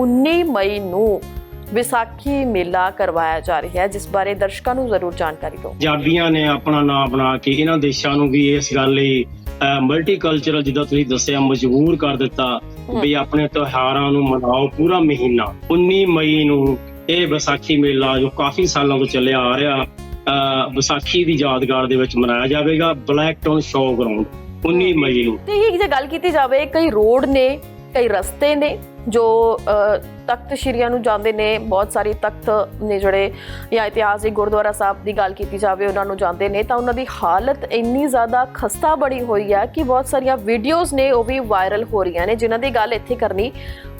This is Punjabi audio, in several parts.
19 ਮਈ ਨੂੰ ਵਿਸਾਖੀ ਮੇਲਾ ਕਰਵਾਇਆ ਜਾ ਰਿਹਾ ਹੈ ਜਿਸ ਬਾਰੇ ਦਰਸ਼ਕਾਂ ਨੂੰ ਜ਼ਰੂਰ ਜਾਣਕਾਰੀ ਦਿਓ। ਪੰਜਾਬੀਆਂ ਨੇ ਆਪਣਾ ਨਾਮ ਬਣਾ ਕੇ ਇਹਨਾਂ ਦੇਸ਼ਾਂ ਨੂੰ ਵੀ ਇਸ ਗੱਲ ਲਈ ਮਲਟੀਕਲਚਰਲ ਜਿੱਦਾਂ ਤੁਸੀਂ ਦੱਸਿਆ ਮਜਬੂਰ ਕਰ ਦਿੱਤਾ ਵੀ ਆਪਣੇ ਤਿਉਹਾਰਾਂ ਨੂੰ ਮਨਾਓ ਪੂਰਾ ਮਹੀਨਾ। 19 ਮਈ ਨੂੰ ਇਹ ਵਿਸਾਖੀ ਮੇਲਾ ਜੋ ਕਾਫੀ ਸਾਲਾਂ ਤੋਂ ਚੱਲਿਆ ਆ ਰਿਹਾ ਵਿਸਾਖੀ ਦੀ ਯਾਦਗਾਰ ਦੇ ਵਿੱਚ ਮਨਾਇਆ ਜਾਵੇਗਾ ਬਲੈਕ ਟਾਊਨ ਸ਼ੋਅ ਗਰਾਊਂਡ 19 ਮਈ ਨੂੰ। ਤੇ ਇਹ ਜੇ ਗੱਲ ਕੀਤੀ ਜਾਵੇ ਕਈ ਰੋਡ ਨੇ ਕਈ ਰਸਤੇ ਨੇ ਜੋ ਤਖਤ ਸ਼੍ਰੀਆਂ ਨੂੰ ਜਾਂਦੇ ਨੇ, ਬਹੁਤ ਸਾਰੇ ਤਖਤ ਨੇ ਜਿਹੜੇ ਜਾਂ ਇਤਿਹਾਸਿਕ ਗੁਰਦੁਆਰਾ ਸਾਹਿਬ ਦੀ ਗੱਲ ਕੀਤੀ ਜਾਵੇ, ਉਹਨਾਂ ਨੂੰ ਜਾਂਦੇ ਨੇ, ਤਾਂ ਉਹਨਾਂ ਦੀ ਹਾਲਤ ਇੰਨੀ ਜ਼ਿਆਦਾ ਖਸਤਾ ਬਣੀ ਹੋਈ ਹੈ ਕਿ ਬਹੁਤ ਸਾਰੀਆਂ ਵੀਡੀਓਜ਼ ਨੇ ਉਹ ਵੀ ਵਾਇਰਲ ਹੋ ਰਹੀਆਂ ਨੇ, ਜਿਨ੍ਹਾਂ ਦੀ ਗੱਲ ਇੱਥੇ ਕਰਨੀ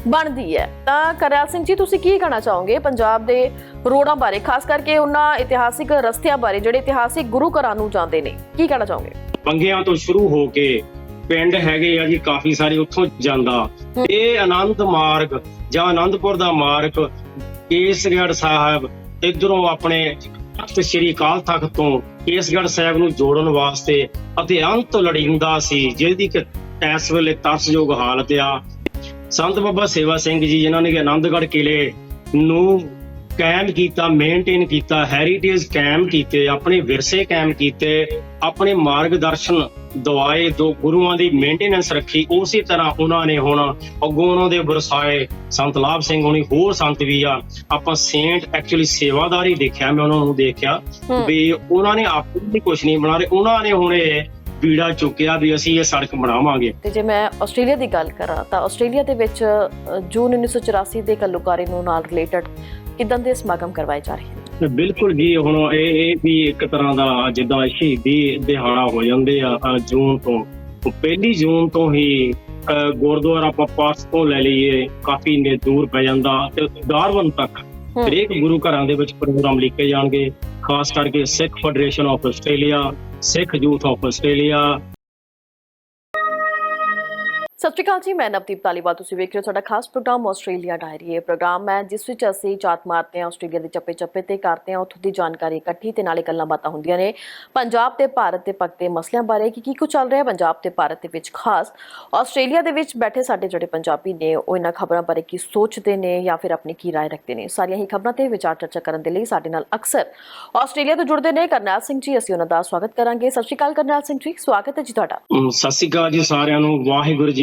ਬਣਦੀ ਹੈ। ਤਾਂ ਕਰਿਆਲ ਸਿੰਘ ਜੀ, ਤੁਸੀਂ ਕੀ ਕਹਿਣਾ ਚਾਹੋਗੇ ਪੰਜਾਬ ਦੇ ਰੋਡਾਂ ਬਾਰੇ? ਖਾਸ ਕਰਕੇ ਉਹਨਾਂ ਇਤਿਹਾਸਿਕ ਰਸਤਿਆਂ ਬਾਰੇ, ਜਿਹੜੇ ਇਤਿਹਾਸਿਕ ਗੁਰੂ ਘਰਾਂ ਨੂੰ ਜਾਂਦੇ ਨੇ, ਕੀ ਕਹਿਣਾ ਚਾਹੋਗੇ? ਬੰਗਿਆਂ ਤੋਂ ਸ਼ੁਰੂ ਹੋ ਕੇ ਪਿੰਡ ਹੈਗੇ ਆ ਜੀ, ਕਾਫੀ ਸਾਰੇ ਉੱਥੋਂ ਜਾਂਦਾ। ਇਹ ਆਨੰਦ ਮਾਰਗ ਜਾਂ ਆਨੰਦਪੁਰ ਦਾ ਮਾਰਗ ਕੇਸਗੜ੍ਹ ਸਾਹਿਬ, ਇਧਰੋਂ ਆਪਣੇ ਤਖਤ ਸ੍ਰੀ ਅਕਾਲ ਤਖਤ ਤੋਂ ਕੇਸਗੜ੍ਹ ਸਾਹਿਬ ਨੂੰ ਜੋੜਨ ਵਾਸਤੇ ਅਤੇ ਅੰਤ ਲੜਿੰਦਾ ਸੀ, ਜਿਹਦੀ ਕਿ ਇਸ ਵੇਲੇ ਤਰਸਯੋਗ ਹਾਲਤ ਆ। ਸੰਤ ਬਾਬਾ ਸੇਵਾ ਸਿੰਘ ਜੀ, ਜਿਨ੍ਹਾਂ ਨੇ ਆਨੰਦਗੜ੍ਹ ਕਿਲੇ ਨੂੰ ਕਾਇਮ ਕੀਤਾ ਮੇਨਟੇਨ ਕੀਤਾ ਹੈਰੀਟੇਜ ਕਾਇਮ ਕੀਤੇ ਆਪਣੇ ਵਿਰਸੇ ਕਾਇਮ ਕੀਤੇ ਆਪਣੇ ਮਾਰਗਦਰਸ਼ਨ ਦਵਾਏ ਦੋ ਗੁਰੂਆਂ ਦੀ ਮੇਨਟੇਨੈਂਸ ਰੱਖੀ ਉਸੇ ਤਰ੍ਹਾਂ ਉਹਨਾਂ ਨੇ ਹੁਣ ਅੱਗੋਂ ਉਹਨਾਂ ਦੇ ਵਰਸਾਏ ਸੰਤ ਲਾਭ ਸਿੰਘ ਹੋਣੀ ਹੋਰ ਸੰਤ ਵੀ ਆ ਆਪਾਂ ਸੇਂਟ ਐਕਚੁਅਲੀ ਸੇਵਾਦਾਰੀ ਦੇਖਿਆ ਮੈਂ ਉਹਨਾਂ ਨੂੰ ਦੇਖਿਆ। ਵੀ ਉਹਨਾਂ ਨੇ ਆਪਣੀ ਵੀ ਕੁਝ ਨਹੀਂ ਬਣਾ ਰਹੇ ਉਹਨਾਂ ਨੇ ਹੁਣ ਇਹ ਪੀੜਾ ਚੁੱਕਿਆ ਵੀ ਅਸੀਂ ਇਹ ਸੜਕ ਬਣਾਵਾਂਗੇ ਤੇ ਜੇ ਮੈਂ ਆਸਟ੍ਰੇਲੀਆ ਦੀ ਗੱਲ ਕਰਾਂ ਤਾਂ ਆਸਟ੍ਰੇਲੀਆ ਦੇ ਵਿੱਚ ਜੂਨ 1984 ਦੇ ਘੱਲੂਘਾਰੇ ਨੂੰ ਨਾਲ ਰਿਲੇਟਡ ਕਿਦਾਂ ਦੇ ਸਮਾਗਮ ਕਰਵਾਏ ਜਾ ਰਹੇ ਹਨ ਬਿਲਕੁਲ ਜੀ ਹੁਣ ਇਹ ਇਹ ਵੀ ਇੱਕ ਤਰ੍ਹਾਂ ਦਾ ਜਿੱਦਾਂ ਸ਼ਹੀਦੀ ਦਿਹਾੜਾ ਹੋ ਜਾਂਦੇ ਆ ਜੂਨ ਤੋਂ ਪਹਿਲੀ ਜੂਨ ਤੋਂ ਹੀ ਗੁਰਦੁਆਰਾ ਆਪਾਂ ਪਾਸ ਤੋਂ ਲੈ ਲਈਏ ਕਾਫੀ ਨੇ ਦੂਰ ਪੈ ਜਾਂਦਾ ਤੇ ਡਾਰਵਨ ਤੱਕ। ਹਰੇਕ ਗੁਰੂ ਘਰਾਂ ਦੇ ਵਿੱਚ ਪ੍ਰੋਗਰਾਮ ਲਿਖੇ ਜਾਣਗੇ ਖਾਸ ਕਰਕੇ Sikh federation of Australia Sikh youth of Australia ਸਤਿ ਸ਼੍ਰੀ ਅਕਾਲ ਜੀ ਮੈਂ ਨਵਦੀਪ ਤਾਲੀਵਾਲ ਤੁਸੀਂ ਵੇਖ ਰਹੇ ਹੋ ਸਾਡਾ ਖਾਸ ਪ੍ਰੋਗਰਾਮ ਆਸਟ੍ਰੇਲੀਆ ਡਾਇਰੀ ਇਹ ਪ੍ਰੋਗਰਾਮ ਹੈ ਜਿਸ ਵਿੱਚ ਅਸੀਂ ਜਾਤ ਮਾਰਦੇ ਹਾਂ ਆਸਟ੍ਰੇਲੀਆ ਦੇ ਚੱਪੇ ਚੱਪੇ ਤੇ ਕਰਦੇ ਹਾਂ ਉੱਥੋਂ ਦੀ ਜਾਣਕਾਰੀ ਇਕੱਠੀ ਤੇ ਨਾਲੇ ਗੱਲਾਂ ਬਾਤਾਂ ਹੁੰਦੀਆਂ ਨੇ ਪੰਜਾਬ ਤੇ ਭਾਰਤ ਦੇ ਪੱਕਦੇ ਮਸਲਿਆਂ ਬਾਰੇ ਕਿ ਕੀ ਕੁਝ ਚੱਲ ਰਿਹਾ ਹੈ ਪੰਜਾਬ ਤੇ ਭਾਰਤ ਦੇ ਵਿੱਚ ਖਾਸ ਆਸਟ੍ਰੇਲੀਆ ਦੇ ਵਿੱਚ ਬੈਠੇ ਸਾਡੇ ਜਿਹੜੇ ਪੰਜਾਬੀ ਨੇ ਉਹ ਇਹਨਾਂ ਖਬਰਾਂ ਬਾਰੇ ਕੀ ਸੋਚਦੇ ਨੇ ਜਾਂ ਫਿਰ ਆਪਣੀ ਕੀ رائے ਰੱਖਦੇ ਨੇ ਸਾਰੀਆਂ ਹੀ ਖਬਰਾਂ ਤੇ ਵਿਚਾਰ ਚਰਚਾ ਕਰਨ ਦੇ ਲਈ ਸਾਡੇ ਨਾਲ ਅਕਸਰ ਆਸਟ੍ਰੇਲੀਆ ਤੋਂ ਜੁੜਦੇ ਨੇ ਕਰਨੈਲ ਸਿੰਘ ਜੀ ਅਸੀਂ ਉਹਨਾਂ ਦਾ ਸਵਾਗਤ ਕਰਾਂਗੇ ਸਤਿ ਸ਼੍ਰੀ ਅਕਾਲ ਕਰਨੈਲ ਸਿੰਘ ਜੀ ਸਵਾਗਤ ਹੈ ਜੀ ਤੁਹਾਡਾ ਅਮ ਸਤਿ ਸ਼੍ਰੀ ਅਕਾਲ ਜੀ ਸਾਰਿਆਂ ਨੂੰ ਵਾਹਿਗੁਰੂ ਜੀ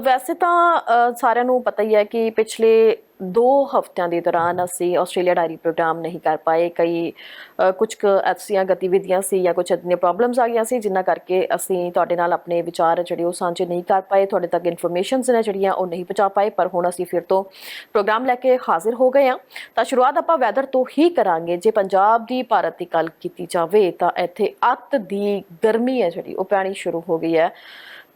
ਵੈਸੇ ਤਾਂ ਸਾਰਿਆਂ ਨੂੰ ਪਤਾ ਹੀ ਹੈ ਕਿ ਪਿਛਲੇ 2 ਹਫ਼ਤਿਆਂ ਦੇ ਦੌਰਾਨ ਅਸੀਂ ਆਸਟ੍ਰੇਲੀਆ ਡਾਇਰੀ ਪ੍ਰੋਗਰਾਮ ਨਹੀਂ ਕਰ ਪਾਏ। ਕਈ ਅ, ਕੁਝ ਕੁ ਐਸੀਆਂ ਗਤੀਵਿਧੀਆਂ ਸੀ ਜਾਂ ਕੁਝ ਅਜਿਹੀਆਂ ਪ੍ਰੋਬਲਮਸ ਆ ਗਈਆਂ ਸੀ ਜਿਨ੍ਹਾਂ ਕਰਕੇ ਅਸੀਂ ਤੁਹਾਡੇ ਨਾਲ ਆਪਣੇ ਵਿਚਾਰ ਜਿਹੜੇ ਉਹ ਸਾਂਝੇ ਨਹੀਂ ਕਰ ਪਾਏ। ਤੁਹਾਡੇ ਤੱਕ ਇਨਫੋਰਮੇਸ਼ਨਸ ਨੇ ਜਿਹੜੀਆਂ ਉਹ ਨਹੀਂ ਪਹੁੰਚਾ ਪਾਏ ਪਰ ਹੁਣ ਅਸੀਂ ਫਿਰ ਤੋਂ ਪ੍ਰੋਗਰਾਮ ਲੈ ਕੇ ਹਾਜ਼ਰ ਹੋ ਗਏ ਹਾਂ। ਤਾਂ ਸ਼ੁਰੂਆਤ ਆਪਾਂ ਵੈਦਰ ਤੋਂ ਹੀ ਕਰਾਂਗੇ। ਜੇ ਪੰਜਾਬ ਦੀ ਭਾਰਤ ਦੀ ਗੱਲ ਕੀਤੀ ਜਾਵੇ ਤਾਂ ਇੱਥੇ ਅੱਤ ਦੀ ਗਰਮੀ ਹੈ ਜਿਹੜੀ ਉਹ ਪੈਣੀ ਸ਼ੁਰੂ ਹੋ ਗਈ ਹੈ।